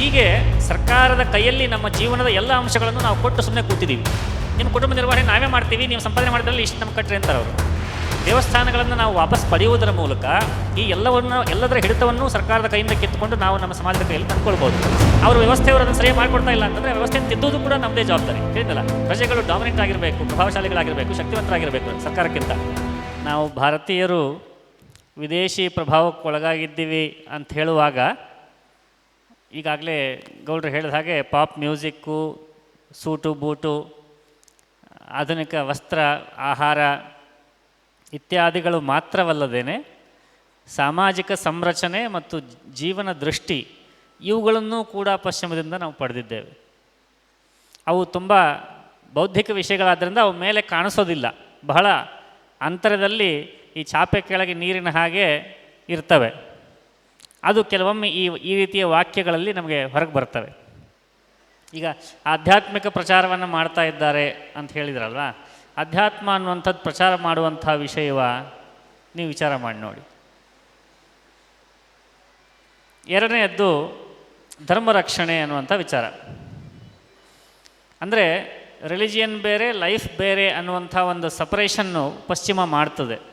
ಹೀಗೆ ಸರ್ಕಾರದ ಕೈಯಲ್ಲಿ ನಮ್ಮ ಜೀವನದ ಎಲ್ಲ ಅಂಶಗಳನ್ನು ನಾವು ಕೊಟ್ಟು ಸುಮ್ಮನೆ ಕೂತಿದ್ದೀವಿ. ನಿಮ್ಮ ಕುಟುಂಬ ನಿರ್ವಹಣೆ ನಾವೇ ಮಾಡ್ತೀವಿ, ನೀವು ಸಂಪಾದನೆ ಮಾಡಿದ್ರಲ್ಲಿ ಇಷ್ಟು ನಮ್ಮ ಕಟ್ರಿ ಅಂತಾರೆ ಅವರು. ದೇವಸ್ಥಾನಗಳನ್ನು ನಾವು ವಾಪಸ್ ಪಡೆಯುವುದರ ಮೂಲಕ ಈ ಎಲ್ಲವನ್ನು, ಎಲ್ಲದರ ಹಿಡಿತವನ್ನು ಸರ್ಕಾರದ ಕೈಯಿಂದ ಕಿತ್ತುಕೊಂಡು ನಾವು ನಮ್ಮ ಸಮಾಜದ ಕೈಯಲ್ಲಿ ತಂದ್ಕೊಳ್ಬೋದು. ಅವ್ರ ವ್ಯವಸ್ಥೆಯವರು ಅದನ್ನು ಸರಿಯಾಗಿ ಮಾಡಿಕೊಡ್ತಾ ಇಲ್ಲ ಅಂತಂದರೆ ವ್ಯವಸ್ಥೆ ತಿದ್ದುವುದು ಕೂಡ ನಮ್ಮದೇ ಜವಾಬ್ದಾರಿ. ಹೇಳಿದಲ್ಲ ಪ್ರಜೆಗಳು ಡಾಮಿನೆಂಟ್ ಆಗಿರಬೇಕು, ಪ್ರಭಾವಶಾಲಿಗಳಾಗಿರಬೇಕು, ಶಕ್ತಿವಂತರಾಗಿರಬೇಕು ಸರ್ಕಾರಕ್ಕಿಂತ. ನಾವು ಭಾರತೀಯರು ವಿದೇಶಿ ಪ್ರಭಾವಕ್ಕೆ ಒಳಗಾಗಿದ್ದೀವಿ ಅಂತ ಹೇಳುವಾಗ ಈಗಾಗಲೇ ಗೌಡ್ರು ಹೇಳಿದ ಹಾಗೆ ಪಾಪ್ ಮ್ಯೂಸಿಕ್ಕು, ಸೂಟು, ಬೂಟು, ಆಧುನಿಕ ವಸ್ತ್ರ, ಆಹಾರ ಇತ್ಯಾದಿಗಳು ಮಾತ್ರವಲ್ಲದೇನೆ ಸಾಮಾಜಿಕ ಸಂರಚನೆ ಮತ್ತು ಜೀವನ ದೃಷ್ಟಿ ಇವುಗಳನ್ನು ಕೂಡ ಪಶ್ಚಿಮದಿಂದ ನಾವು ಪಡೆದಿದ್ದೇವೆ. ಅವು ತುಂಬ ಬೌದ್ಧಿಕ ವಿಷಯಗಳಾದ್ದರಿಂದ ಅವು ಮೇಲೆ ಕಾಣಿಸೋದಿಲ್ಲ. ಬಹಳ ಅಂತರದಲ್ಲಿ ಈ ಚಾಪೆ ಕೆಳಗೆ ನೀರಿನ ಹಾಗೆ ಇರ್ತವೆ. ಅದು ಕೆಲವೊಮ್ಮೆ ಈ ಈ ರೀತಿಯ ವಾಕ್ಯಗಳಲ್ಲಿ ನಮಗೆ ಹೊರಗೆ ಬರ್ತವೆ. ಈಗ ಆಧ್ಯಾತ್ಮಿಕ ಪ್ರಚಾರವನ್ನು ಮಾಡ್ತಾ ಇದ್ದಾರೆ ಅಂತ ಹೇಳಿದ್ರಲ್ವ? ಅಧ್ಯಾತ್ಮ ಅನ್ನುವಂಥದ್ದು ಪ್ರಚಾರ ಮಾಡುವಂಥ ವಿಷಯವ ನೀವು ವಿಚಾರ ಮಾಡಿ ನೋಡಿ. ಎರಡನೆಯದ್ದು ಧರ್ಮ ರಕ್ಷಣೆ ಅನ್ನುವಂಥ ವಿಚಾರ. ಅಂದರೆ ರಿಲಿಜಿಯನ್ ಬೇರೆ, ಲೈಫ್ ಬೇರೆ ಅನ್ನುವಂಥ ಒಂದು ಸಪರೇಷನ್ನು ಪಶ್ಚಿಮ ಮಾಡ್ತದೆ.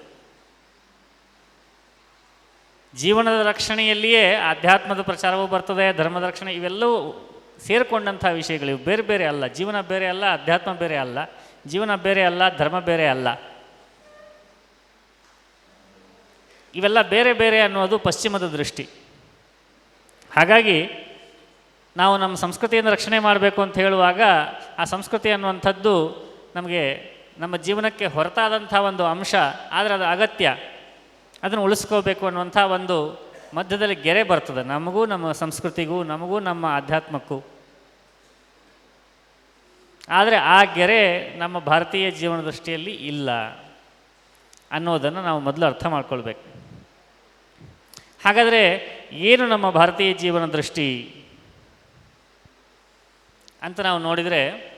ಜೀವನದ ರಕ್ಷಣೆಯಲ್ಲಿಯೇ ಆಧ್ಯಾತ್ಮದ ಪ್ರಚಾರವೂ ಬರ್ತದೆ, ಧರ್ಮದ ರಕ್ಷಣೆ ಇವೆಲ್ಲವೂ ಸೇರಿಕೊಂಡಂಥ ವಿಷಯಗಳು ಇವು ಬೇರೆ ಬೇರೆ ಅಲ್ಲ. ಜೀವನ ಬೇರೆ ಅಲ್ಲ ಅಧ್ಯಾತ್ಮ ಬೇರೆ ಅಲ್ಲ. ಜೀವನ ಬೇರೆ ಅಲ್ಲ, ಧರ್ಮ ಬೇರೆ ಅಲ್ಲ. ಇವೆಲ್ಲ ಬೇರೆ ಬೇರೆ ಅನ್ನೋದು ಪಶ್ಚಿಮದ ದೃಷ್ಟಿ. ಹಾಗಾಗಿ ನಾವು ನಮ್ಮ ಸಂಸ್ಕೃತಿಯನ್ನು ರಕ್ಷಣೆ ಮಾಡಬೇಕು ಅಂತ ಹೇಳುವಾಗ ಆ ಸಂಸ್ಕೃತಿ ಅನ್ನುವಂಥದ್ದು ನಮಗೆ ನಮ್ಮ ಜೀವನಕ್ಕೆ ಹೊರತಾದಂಥ ಒಂದು ಅಂಶ, ಆದರೆ ಅದು ಅಗತ್ಯ. ಅದನ್ನು ಉಳಿಸ್ಕೋಬೇಕು ಅನ್ನುವಂಥ ಒಂದು ಮಧ್ಯದಲ್ಲಿ ಗೆರೆ ಬರ್ತದೆ. ನಮಗೂ ನಮ್ಮ ಸಂಸ್ಕೃತಿಗೂ, ನಮಗೂ ನಮ್ಮ ಆಧ್ಯಾತ್ಮಕ್ಕೂ. ಆದರೆ ಆ ಗೆರೆ ನಮ್ಮ ಭಾರತೀಯ ಜೀವನ ದೃಷ್ಟಿಯಲ್ಲಿ ಇಲ್ಲ ಅನ್ನೋದನ್ನು ನಾವು ಮೊದಲು ಅರ್ಥ ಮಾಡ್ಕೊಳ್ಬೇಕು. ಹಾಗಾದರೆ ಏನು ನಮ್ಮ ಭಾರತೀಯ ಜೀವನ ದೃಷ್ಟಿ ಅಂತ ನಾವು ನೋಡಿದರೆ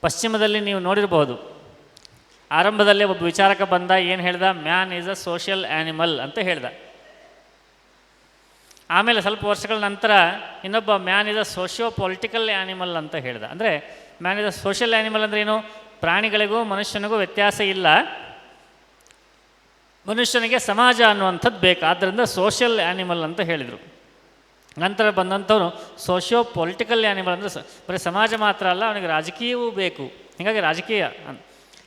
ಪಶ್ಚಿಮದಲ್ಲಿ ನೀವು ನೋಡಿರಬಹುದು. ಆರಂಭದಲ್ಲೇ ಒಬ್ಬ ವಿಚಾರಕ ಬಂದ, ಏನು ಹೇಳ್ದ? Man is a social animal ಅಂತ ಹೇಳ್ದ. ಆಮೇಲೆ ಸ್ವಲ್ಪ ವರ್ಷಗಳ ನಂತರ ಇನ್ನೊಬ್ಬ, man is a socio political animal ಅಂತ ಹೇಳ್ದ. ಅಂದರೆ, man is a social animal ಅಂದರೆ ಏನು? ಪ್ರಾಣಿಗಳಿಗೂ ಮನುಷ್ಯನಿಗೂ ವ್ಯತ್ಯಾಸ ಇಲ್ಲ. ಮನುಷ್ಯನಿಗೆ ಸಮಾಜ ಅನ್ನುವಂಥದ್ದು ಬೇಕು. ಆದ್ದರಿಂದ ಸೋಷಿಯಲ್ ಆ್ಯನಿಮಲ್ ಅಂತ ಹೇಳಿದರು. ನಂತರ ಬಂದಂಥವನು ಸೋಷಿಯೋ ಪೊಲಿಟಿಕಲ್ ಆ್ಯನಿಮಲ್ ಅಂದರೆ ಬರೀ ಸಮಾಜ ಮಾತ್ರ ಅಲ್ಲ, ಅವನಿಗೆ ರಾಜಕೀಯವೂ ಬೇಕು. ಹೀಗಾಗಿ ರಾಜಕೀಯ ಅಂತ.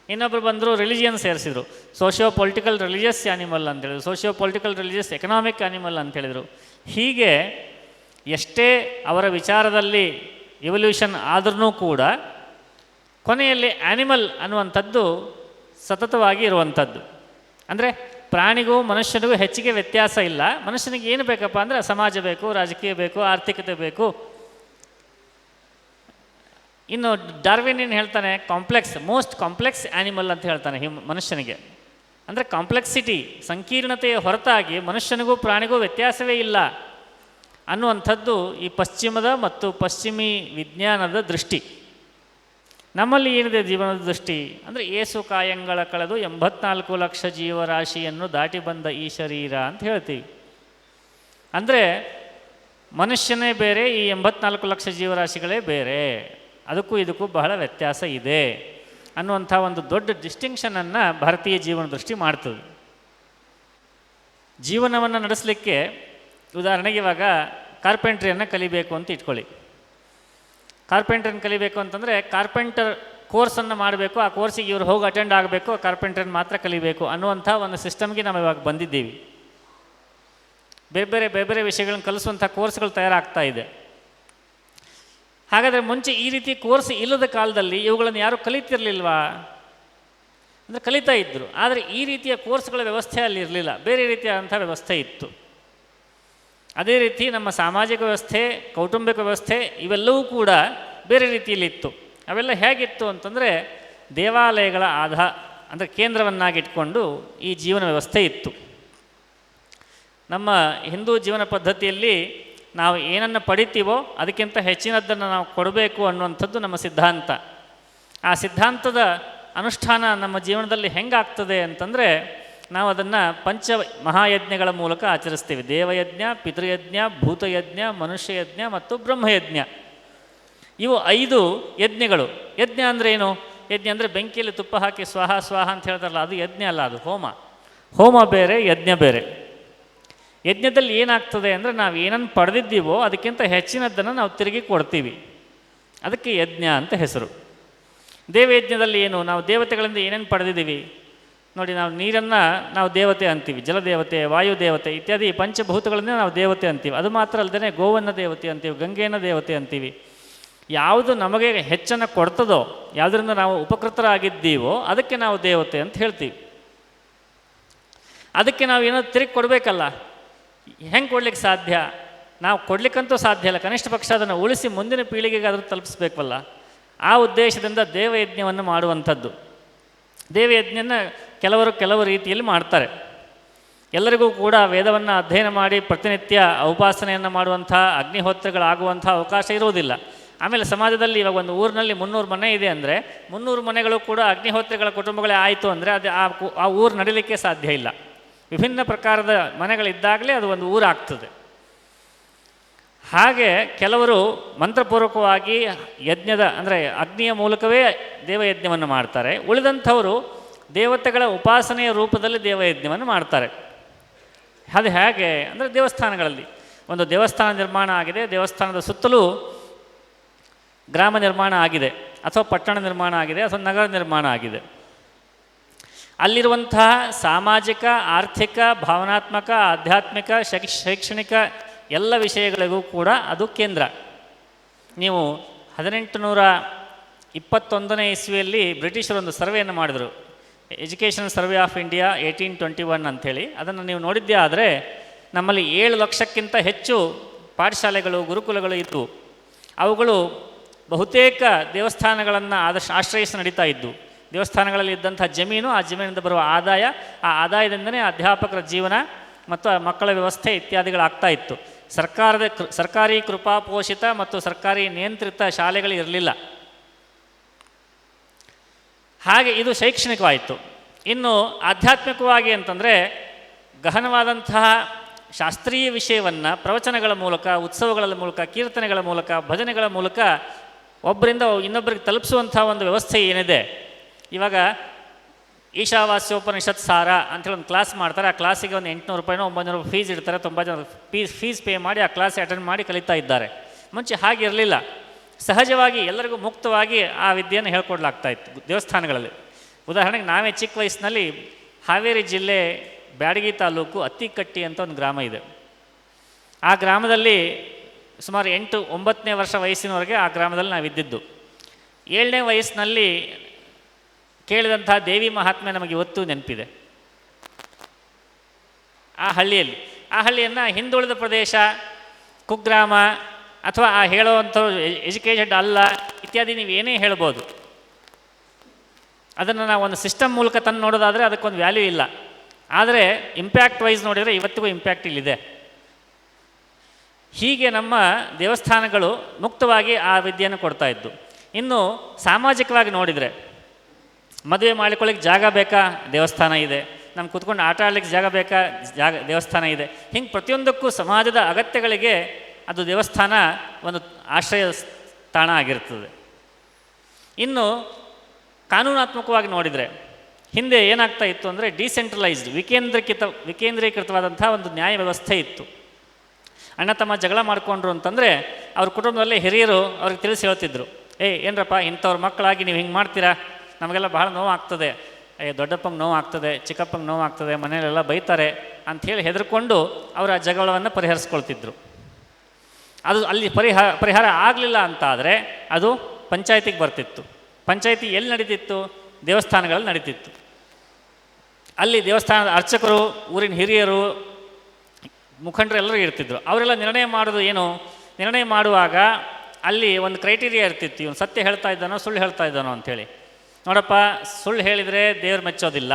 ಇನ್ನೊಬ್ಬರು ಬಂದರು ರಿಲಿಜಿಯನ್ ಸೇರಿಸಿದ್ರು. ಸೋಷಿಯೋ ಪೊಲಿಟಿಕಲ್ ರಿಲಿಜಿಯಸ್ ಆ್ಯನಿಮಲ್ ಅಂತ ಹೇಳಿದ್ರು. Socio political religious economic animal ಅಂತ ಹೇಳಿದರು. ಹೀಗೆ ಎಷ್ಟೇ ಅವರ ವಿಚಾರದಲ್ಲಿ ಇವಲ್ಯೂಷನ್ ಆದ್ರೂ ಕೂಡ ಕೊನೆಯಲ್ಲಿ ಆ್ಯನಿಮಲ್ ಅನ್ನುವಂಥದ್ದು ಸತತವಾಗಿ ಇರುವಂಥದ್ದು. ಅಂದರೆ ಪ್ರಾಣಿಗೂ ಮನುಷ್ಯನಿಗೂ ಹೆಚ್ಚಿಗೆ ವ್ಯತ್ಯಾಸ ಇಲ್ಲ. ಮನುಷ್ಯನಿಗೆ ಏನು ಬೇಕಪ್ಪ ಅಂದರೆ ಸಮಾಜ ಬೇಕು, ರಾಜಕೀಯ ಬೇಕು, ಆರ್ಥಿಕತೆ ಬೇಕು. ಇನ್ನು ಡಾರ್ವಿನ್ ಏನು ಹೇಳ್ತಾನೆ ಕಾಂಪ್ಲೆಕ್ಸ್ ಮೋಸ್ಟ್ ಕಾಂಪ್ಲೆಕ್ಸ್ ಆ್ಯನಿಮಲ್ ಅಂತ ಹೇಳ್ತಾನೆ ಹಿಮ್, ಮನುಷ್ಯನಿಗೆ. ಅಂದರೆ ಕಾಂಪ್ಲೆಕ್ಸಿಟಿ ಸಂಕೀರ್ಣತೆಯ ಹೊರತಾಗಿ ಮನುಷ್ಯನಿಗೂ ಪ್ರಾಣಿಗೂ ವ್ಯತ್ಯಾಸವೇ ಇಲ್ಲ ಅನ್ನುವಂಥದ್ದು ಈ ಪಶ್ಚಿಮದ ಮತ್ತು ಪಶ್ಚಿಮಿ ವಿಜ್ಞಾನದ ದೃಷ್ಟಿ. ನಮ್ಮಲ್ಲಿ ಏನಿದೆ ಜೀವನದ ದೃಷ್ಟಿ? ಅಂದರೆ ಏಸು ಕಾಯಂಗಳ ಕಳೆದು ಎಂಬತ್ನಾಲ್ಕು ಲಕ್ಷ ಜೀವರಾಶಿಯನ್ನು ದಾಟಿ ಬಂದ ಈ ಶರೀರ ಅಂತ ಹೇಳ್ತೀವಿ. ಅಂದರೆ ಮನುಷ್ಯನೇ ಬೇರೆ, ಈ ಎಂಬತ್ನಾಲ್ಕು ಲಕ್ಷ ಜೀವರಾಶಿಗಳೇ ಬೇರೆ. ಅದಕ್ಕೂ ಇದಕ್ಕೂ ಬಹಳ ವ್ಯತ್ಯಾಸ ಇದೆ ಅನ್ನುವಂಥ ಒಂದು ದೊಡ್ಡ ಡಿಸ್ಟಿಂಕ್ಷನನ್ನು ಭಾರತೀಯ ಜೀವನ ದೃಷ್ಟಿ ಮಾಡ್ತದೆ. ಜೀವನವನ್ನು ನಡೆಸಲಿಕ್ಕೆ ಉದಾಹರಣೆಗೆ ಇವಾಗ ಕಾರ್ಪೆಂಟ್ರಿಯನ್ನು ಕಲಿಬೇಕು ಅಂತ ಇಟ್ಕೊಳ್ಳಿ. ಕಾರ್ಪೆಂಟ್ರಿಯನ್ನು ಕಲಿಬೇಕು ಅಂತಂದರೆ ಕಾರ್ಪೆಂಟರ್ ಕೋರ್ಸನ್ನು ಮಾಡಬೇಕು, ಆ ಕೋರ್ಸಿಗೆ ಇವರು ಹೋಗಿ ಅಟೆಂಡ್ ಆಗಬೇಕು ಕಾರ್ಪೆಂಟ್ರನ್ನು ಮಾತ್ರ ಕಲಿಬೇಕು ಅನ್ನುವಂಥ ಒಂದು ಸಿಸ್ಟಮ್ಗೆ ನಾವು ಇವಾಗ ಬಂದಿದ್ದೀವಿ. ಬೇರೆ ಬೇರೆ ಬೇರೆ ಬೇರೆ ವಿಷಯಗಳನ್ನು ಕಲಿಸುವಂಥ ಕೋರ್ಸ್ಗಳು ತಯಾರಾಗ್ತಾ ಇದೆ. ಹಾಗಾದರೆ ಮುಂಚೆ ಈ ರೀತಿ ಕೋರ್ಸ್ ಇಲ್ಲದ ಕಾಲದಲ್ಲಿ ಇವುಗಳನ್ನು ಯಾರೂ ಕಲಿತಿರಲಿಲ್ವಾ? ಅಂದರೆ ಕಲಿತಾ ಇದ್ದರು ಆದರೆ ಈ ರೀತಿಯ ಕೋರ್ಸ್ಗಳ ವ್ಯವಸ್ಥೆ ಅಲ್ಲಿ ಇರಲಿಲ್ಲ. ಬೇರೆ ರೀತಿಯಾದಂಥ ವ್ಯವಸ್ಥೆ ಇತ್ತು. ಅದೇ ರೀತಿ ನಮ್ಮ ಸಾಮಾಜಿಕ ವ್ಯವಸ್ಥೆ, ಕೌಟುಂಬಿಕ ವ್ಯವಸ್ಥೆ ಇವೆಲ್ಲವೂ ಕೂಡ ಬೇರೆ ರೀತಿಯಲ್ಲಿತ್ತು ಅವೆಲ್ಲ ಹೇಗಿತ್ತು ಅಂತಂದರೆ ದೇವಾಲಯಗಳ ಆಧ ಅಂದರೆ ಕೇಂದ್ರವನ್ನಾಗಿಟ್ಕೊಂಡು ಈ ಜೀವನ ವ್ಯವಸ್ಥೆ ಇತ್ತು. ನಮ್ಮ ಹಿಂದೂ ಜೀವನ ಪದ್ಧತಿಯಲ್ಲಿ ನಾವು ಏನನ್ನು ಪಡಿತೀವೋ ಅದಕ್ಕಿಂತ ಹೆಚ್ಚಿನದ್ದನ್ನು ನಾವು ಕೊಡಬೇಕು ಅನ್ನುವಂಥದ್ದು ನಮ್ಮ ಸಿದ್ಧಾಂತ. ಆ ಸಿದ್ಧಾಂತದ ಅನುಷ್ಠಾನ ನಮ್ಮ ಜೀವನದಲ್ಲಿ ಹೆಂಗಾಗ್ತದೆ ಅಂತಂದರೆ ನಾವು ಅದನ್ನು ಪಂಚ ಮಹಾಯಜ್ಞಗಳ ಮೂಲಕ ಆಚರಿಸ್ತೀವಿ. ದೇವಯಜ್ಞ, ಪಿತೃಯಜ್ಞ, ಭೂತಯಜ್ಞ, ಮನುಷ್ಯಯಜ್ಞ ಮತ್ತು ಬ್ರಹ್ಮಯಜ್ಞ. ಇವು ಐದು ಯಜ್ಞಗಳು. ಯಜ್ಞ ಅಂದರೆ ಏನು? ಯಜ್ಞ ಅಂದರೆ ಬೆಂಕಿಯಲ್ಲಿ ತುಪ್ಪ ಹಾಕಿ ಸ್ವಾಹ ಸ್ವಾಹ ಅಂತ ಹೇಳ್ತಾರಲ್ಲ, ಅದು ಯಜ್ಞ ಅಲ್ಲ, ಅದು ಹೋಮ. ಹೋಮ ಬೇರೆ, ಯಜ್ಞ ಬೇರೆ. ಯಜ್ಞದಲ್ಲಿ ಏನಾಗ್ತದೆ ಅಂದರೆ ನಾವು ಏನನ್ನು ಪಡೆದಿದ್ದೀವೋ ಅದಕ್ಕಿಂತ ಹೆಚ್ಚಿನದ್ದನ್ನು ನಾವು ತಿರುಗಿ ಕೊಡ್ತೀವಿ. ಅದಕ್ಕೆ ಯಜ್ಞ ಅಂತ ಹೆಸರು. ದೇವಯಜ್ಞದಲ್ಲಿ ಏನು? ನಾವು ದೇವತೆಗಳಿಂದ ಏನೇನು ಪಡೆದಿದ್ದೀವಿ? ನೋಡಿ, ನಾವು ನೀರನ್ನು ನಾವು ದೇವತೆ ಅಂತೀವಿ, ಜಲದೇವತೆ, ವಾಯುದೇವತೆ ಇತ್ಯಾದಿ ಪಂಚಭೂತಗಳನ್ನ ನಾವು ದೇವತೆ ಅಂತೀವಿ. ಅದು ಮಾತ್ರ ಅಲ್ಲದೇ ಗೋವನ್ನ ದೇವತೆ ಅಂತೀವಿ, ಗಂಗೆಯನ್ನ ದೇವತೆ ಅಂತೀವಿ. ಯಾವುದು ನಮಗೆ ಹೆಚ್ಚನ್ನು ಕೊಡ್ತದೋ, ಯಾವುದರಿಂದ ನಾವು ಉಪಕೃತರಾಗಿದ್ದೀವೋ ಅದಕ್ಕೆ ನಾವು ದೇವತೆ ಅಂತ ಹೇಳ್ತೀವಿ. ಅದಕ್ಕೆ ನಾವು ಏನೋ ತಿರುಗಿ ಕೊಡಬೇಕಲ್ಲ? ಹೆಂಗೆ ಕೊಡ್ಲಿಕ್ಕೆ ಸಾಧ್ಯ? ನಾವು ಕೊಡ್ಲಿಕ್ಕಂತೂ ಸಾಧ್ಯ ಇಲ್ಲ. ಕನಿಷ್ಠ ಪಕ್ಷ ಅದನ್ನು ಉಳಿಸಿ ಮುಂದಿನ ಪೀಳಿಗೆಗಾದರೂ ತಲುಪಿಸ್ಬೇಕಲ್ಲ. ಆ ಉದ್ದೇಶದಿಂದ ದೇವಯಜ್ಞವನ್ನು ಮಾಡುವಂಥದ್ದು. ದೇವಯಜ್ಞನ ಕೆಲವರು ಕೆಲವು ರೀತಿಯಲ್ಲಿ ಮಾಡ್ತಾರೆ. ಎಲ್ಲರಿಗೂ ಕೂಡ ವೇದವನ್ನು ಅಧ್ಯಯನ ಮಾಡಿ ಪ್ರತಿನಿತ್ಯ ಉಪಾಸನೆಯನ್ನು ಮಾಡುವಂಥ, ಅಗ್ನಿಹೋತ್ರಗಳಾಗುವಂಥ ಅವಕಾಶ ಇರುವುದಿಲ್ಲ. ಆಮೇಲೆ ಸಮಾಜದಲ್ಲಿ ಇವಾಗ ಒಂದು ಊರಿನಲ್ಲಿ ಮುನ್ನೂರು ಮನೆ ಇದೆ ಅಂದರೆ, ಮುನ್ನೂರು ಮನೆಗಳು ಕೂಡ ಅಗ್ನಿಹೋತ್ರಗಳ ಕುಟುಂಬಗಳೇ ಆಯಿತು ಅಂದರೆ ಅದು ಆ ಆ ಊರು ನಡೀಲಿಕ್ಕೆ ಸಾಧ್ಯ ಇಲ್ಲ. ವಿಭಿನ್ನ ಪ್ರಕಾರದ ಮನೆಗಳಿದ್ದಾಗಲೇ ಅದು ಒಂದು ಊರಾಗ್ತದೆ. ಹಾಗೆ ಕೆಲವರು ಮಂತ್ರಪೂರ್ವಕವಾಗಿ ಯಜ್ಞದ, ಅಂದರೆ ಅಗ್ನಿಯ ಮೂಲಕವೇ ದೇವಯಜ್ಞವನ್ನು ಮಾಡ್ತಾರೆ. ಉಳಿದಂಥವರು ದೇವತೆಗಳ ಉಪಾಸನೆಯ ರೂಪದಲ್ಲಿ ದೇವಯಜ್ಞವನ್ನು ಮಾಡ್ತಾರೆ. ಅದು ಹೇಗೆ? ಅಂದರೆ ದೇವಸ್ಥಾನಗಳಲ್ಲಿ. ಒಂದು ದೇವಸ್ಥಾನ ನಿರ್ಮಾಣ ಆಗಿದೆ. ದೇವಸ್ಥಾನದ ಸುತ್ತಲೂ ಗ್ರಾಮ ನಿರ್ಮಾಣ ಆಗಿದೆ. ಅಥವಾ ಪಟ್ಟಣ ನಿರ್ಮಾಣ ಆಗಿದೆ. ಅಥವಾ ನಗರ ನಿರ್ಮಾಣ ಆಗಿದೆ. ಅಲ್ಲಿರುವಂತಹ ಸಾಮಾಜಿಕ, ಆರ್ಥಿಕ, ಭಾವನಾತ್ಮಕ, ಆಧ್ಯಾತ್ಮಿಕ, ಶೈಕ್ಷ, ಶೈಕ್ಷಣಿಕ ಎಲ್ಲ ವಿಷಯಗಳಿಗೂ ಕೂಡ ಅದು ಕೇಂದ್ರ. ನೀವು ಹದಿನೆಂಟು ನೂರ ಇಪ್ಪತ್ತೊಂದನೇ ಇಸ್ವಿಯಲ್ಲಿ ಬ್ರಿಟಿಷರು ಒಂದು ಸರ್ವೆಯನ್ನು ಮಾಡಿದರು. Education survey of India eighteen twenty one ಅಂಥೇಳಿ. ಅದನ್ನು ನೀವು ನೋಡಿದ್ದೇ ಆದರೆ ನಮ್ಮಲ್ಲಿ ಏಳು ಲಕ್ಷಕ್ಕಿಂತ ಹೆಚ್ಚು ಪಾಠಶಾಲೆಗಳು, ಗುರುಕುಲಗಳು ಇತ್ತು ಅವುಗಳು ಬಹುತೇಕ ದೇವಸ್ಥಾನಗಳನ್ನು ಆದರ್ಶ, ಆಶ್ರಯಿಸಿ ನಡೀತಾ ಇದ್ದು. ದೇವಸ್ಥಾನಗಳಲ್ಲಿ ಇದ್ದಂಥ ಜಮೀನು, ಆ ಜಮೀನಿಂದ ಬರುವ ಆದಾಯ, ಆ ಆದಾಯದಿಂದನೇ ಅಧ್ಯಾಪಕರ ಜೀವನ ಮತ್ತು ಮಕ್ಕಳ ವ್ಯವಸ್ಥೆ ಇತ್ಯಾದಿಗಳಾಗ್ತಾ ಇತ್ತು. ಸರ್ಕಾರದ ಸರ್ಕಾರಿ ಕೃಪಾಪೋಷಿತ ಮತ್ತು ಸರ್ಕಾರಿ ನಿಯಂತ್ರಿತ ಶಾಲೆಗಳು ಇರಲಿಲ್ಲ. ಹಾಗೆ ಇದು ಶೈಕ್ಷಣಿಕವಾಯಿತು. ಇನ್ನು ಆಧ್ಯಾತ್ಮಿಕವಾಗಿ ಅಂತಂದರೆ ಗಹನವಾದಂತಹ ಶಾಸ್ತ್ರೀಯ ವಿಷಯವನ್ನು, ಪ್ರವಚನಗಳ ಮೂಲಕ, ಉತ್ಸವಗಳ ಮೂಲಕ, ಕೀರ್ತನೆಗಳ ಮೂಲಕ, ಭಜನೆಗಳ ಮೂಲಕ ಒಬ್ಬರಿಂದ ಇನ್ನೊಬ್ಬರಿಗೆ ತಲುಪಿಸುವಂಥ ಒಂದು ವ್ಯವಸ್ಥೆ ಏನಿದೆ? ಇವಾಗ ಈಶಾವಾಸ್ಯೋಪನಿಷತ್ ಸಾರ ಅಂತೇಳಿ ಒಂದು ಕ್ಲಾಸ್ ಮಾಡ್ತಾರೆ. ಆ ಕ್ಲಾಸಿಗೆ ಒಂದು ಎಂಟುನೂರು ರೂಪಾಯಿನೋ ಒಂಬೈನೂರು ಫೀಸ್ ಇಡ್ತಾರೆ. ತುಂಬ ಜನ ಫೀಸ್ ಫೀಸ್ ಪೇ ಮಾಡಿ ಆ ಕ್ಲಾಸ್ ಅಟೆಂಡ್ ಮಾಡಿ ಕಲಿತಾ ಇದ್ದಾರೆ. ಮುಂಚೆ ಹಾಗಿರಲಿಲ್ಲ. ಸಹಜವಾಗಿ ಎಲ್ಲರಿಗೂ ಮುಕ್ತವಾಗಿ ಆ ವಿದ್ಯೆಯನ್ನು ಹೇಳ್ಕೊಡ್ಲಾಗ್ತಾ ಇತ್ತು ದೇವಸ್ಥಾನಗಳಲ್ಲಿ. ಉದಾಹರಣೆಗೆ ನಾವೇ ಚಿಕ್ಕ ವಯಸ್ಸಿನಲ್ಲಿ ಹಾವೇರಿ ಜಿಲ್ಲೆ ಬ್ಯಾಡಗಿ ತಾಲೂಕು ಅತ್ತಿಕಟ್ಟಿ ಅಂತ ಒಂದು ಗ್ರಾಮ ಇದೆ. ಆ ಗ್ರಾಮದಲ್ಲಿ ಸುಮಾರು ಎಂಟು, ಒಂಬತ್ತನೇ ವರ್ಷ ವಯಸ್ಸಿನವರೆಗೆ ಆ ಗ್ರಾಮದಲ್ಲಿ ನಾವು ಇದ್ದಿದ್ದು ಏಳನೇ ವಯಸ್ಸಿನಲ್ಲಿ ಕೇಳಿದಂಥ ದೇವಿ ಮಹಾತ್ಮೆ ನಮಗೆ ಇವತ್ತು ನೆನಪಿದೆ. ಆ ಹಳ್ಳಿಯಲ್ಲಿ, ಆ ಹಳ್ಳಿಯನ್ನು ಹಿಂದುಳಿದ ಪ್ರದೇಶ, ಕುಗ್ರಾಮ ಅಥವಾ ಆ ಹೇಳುವಂಥವ್ರು ಎಜುಕೇಟೆಡ್ ಅಲ್ಲ ಇತ್ಯಾದಿ ನೀವು ಏನೇ ಹೇಳ್ಬೋದು. ಅದನ್ನು ನಾವು ಒಂದು ಸಿಸ್ಟಮ್ ಮೂಲಕ ತಂದು ನೋಡೋದಾದರೆ ಅದಕ್ಕೊಂದು ವ್ಯಾಲ್ಯೂ ಇಲ್ಲ. ಆದರೆ ಇಂಪ್ಯಾಕ್ಟ್ ವೈಸ್ ನೋಡಿದರೆ ಇವತ್ತಿಗೂ ಇಂಪ್ಯಾಕ್ಟ್ ಇಲ್ಲಿದೆ. ಹೀಗೆ ನಮ್ಮ ದೇವಸ್ಥಾನಗಳು ಮುಕ್ತವಾಗಿ ಆ ವಿದ್ಯೆಯನ್ನು ಕೊಡ್ತಾ ಇದ್ದು. ಇನ್ನು ಸಾಮಾಜಿಕವಾಗಿ ನೋಡಿದರೆ ಮದುವೆ ಮಾಡಿಕೊಳ್ಳಿಕ್ಕೆ ಜಾಗ ಬೇಕಾ? ದೇವಸ್ಥಾನ ಇದೆ. ನಮ್ಗೆ ಕುತ್ಕೊಂಡು ಆಟ ಆಡ್ಲಿಕ್ಕೆ ಜಾಗ ಬೇಕಾ? ಜಾಗ, ದೇವಸ್ಥಾನ ಇದೆ. ಹಿಂಗೆ ಪ್ರತಿಯೊಂದಕ್ಕೂ ಸಮಾಜದ ಅಗತ್ಯಗಳಿಗೆ ಅದು ದೇವಸ್ಥಾನ ಒಂದು ಆಶ್ರಯ ತಾಣ ಆಗಿರ್ತದೆ. ಇನ್ನು ಕಾನೂನಾತ್ಮಕವಾಗಿ ನೋಡಿದರೆ ಹಿಂದೆ ಏನಾಗ್ತಾ ಇತ್ತು ಅಂದರೆ ಡಿಸೆಂಟ್ರಲೈಸ್ಡ್, ವಿಕೇಂದ್ರೀಕೃತ, ವಿಕೇಂದ್ರೀಕೃತವಾದಂಥ ಒಂದು ನ್ಯಾಯ ವ್ಯವಸ್ಥೆ ಇತ್ತು. ಅಣ್ಣ ತಮ್ಮ ಜಗಳ ಮಾಡಿಕೊಂಡ್ರು ಅಂತಂದರೆ ಅವ್ರ ಕುಟುಂಬದಲ್ಲೇ ಹಿರಿಯರು ಅವ್ರಿಗೆ ತಿಳಿಸಿ ಹೇಳ್ತಿದ್ರು, ಏಯ್, ಏನರಪ್ಪ, ಇಂಥವ್ರ ಮಕ್ಕಳಾಗಿ ನೀವು ಹಿಂಗೆ ಮಾಡ್ತೀರಾ? ನಮಗೆಲ್ಲ ಬಹಳ ನೋವಾಗ್ತದೆ. ಏ, ದೊಡ್ಡಪ್ಪಂಗೆ ನೋವು ಆಗ್ತದೆ ಚಿಕ್ಕಪ್ಪಂಗೆ ನೋವು ಆಗ್ತದೆ ಮನೆಯಲ್ಲೆಲ್ಲ ಬೈತಾರೆ ಅಂಥೇಳಿ ಹೆದರ್ಕೊಂಡು ಅವರ ಜಗಳವನ್ನು ಪರಿಹರಿಸ್ಕೊಳ್ತಿದ್ರು. ಅದು ಅಲ್ಲಿ ಪರಿಹಾರ ಪರಿಹಾರ ಆಗಲಿಲ್ಲ ಅಂತಾದರೆ ಅದು ಪಂಚಾಯತಿಗೆ ಬರ್ತಿತ್ತು. ಪಂಚಾಯತಿ ಎಲ್ಲಿ ನಡೀತಿತ್ತು? ದೇವಸ್ಥಾನಗಳಲ್ಲಿ ನಡೀತಿತ್ತು. ಅಲ್ಲಿ ದೇವಸ್ಥಾನದ ಅರ್ಚಕರು, ಊರಿನ ಹಿರಿಯರು, ಮುಖಂಡರು ಎಲ್ಲರೂ ಇರ್ತಿದ್ರು. ಅವರೆಲ್ಲ ನಿರ್ಣಯ ಮಾಡೋದು ಏನು? ನಿರ್ಣಯ ಮಾಡುವಾಗ ಅಲ್ಲಿ ಒಂದು ಕ್ರೈಟೀರಿಯಾ ಇರ್ತಿತ್ತು. ಇವನು ಸತ್ಯ ಹೇಳ್ತಾ ಇದ್ದಾನೋ, ಸುಳ್ಳು ಹೇಳ್ತಾ ಇದ್ದಾನೋ ಅಂಥೇಳಿ ನೋಡಪ್ಪ, ಸುಳ್ಳು ಹೇಳಿದರೆ ದೇವ್ರು ಮೆಚ್ಚೋದಿಲ್ಲ.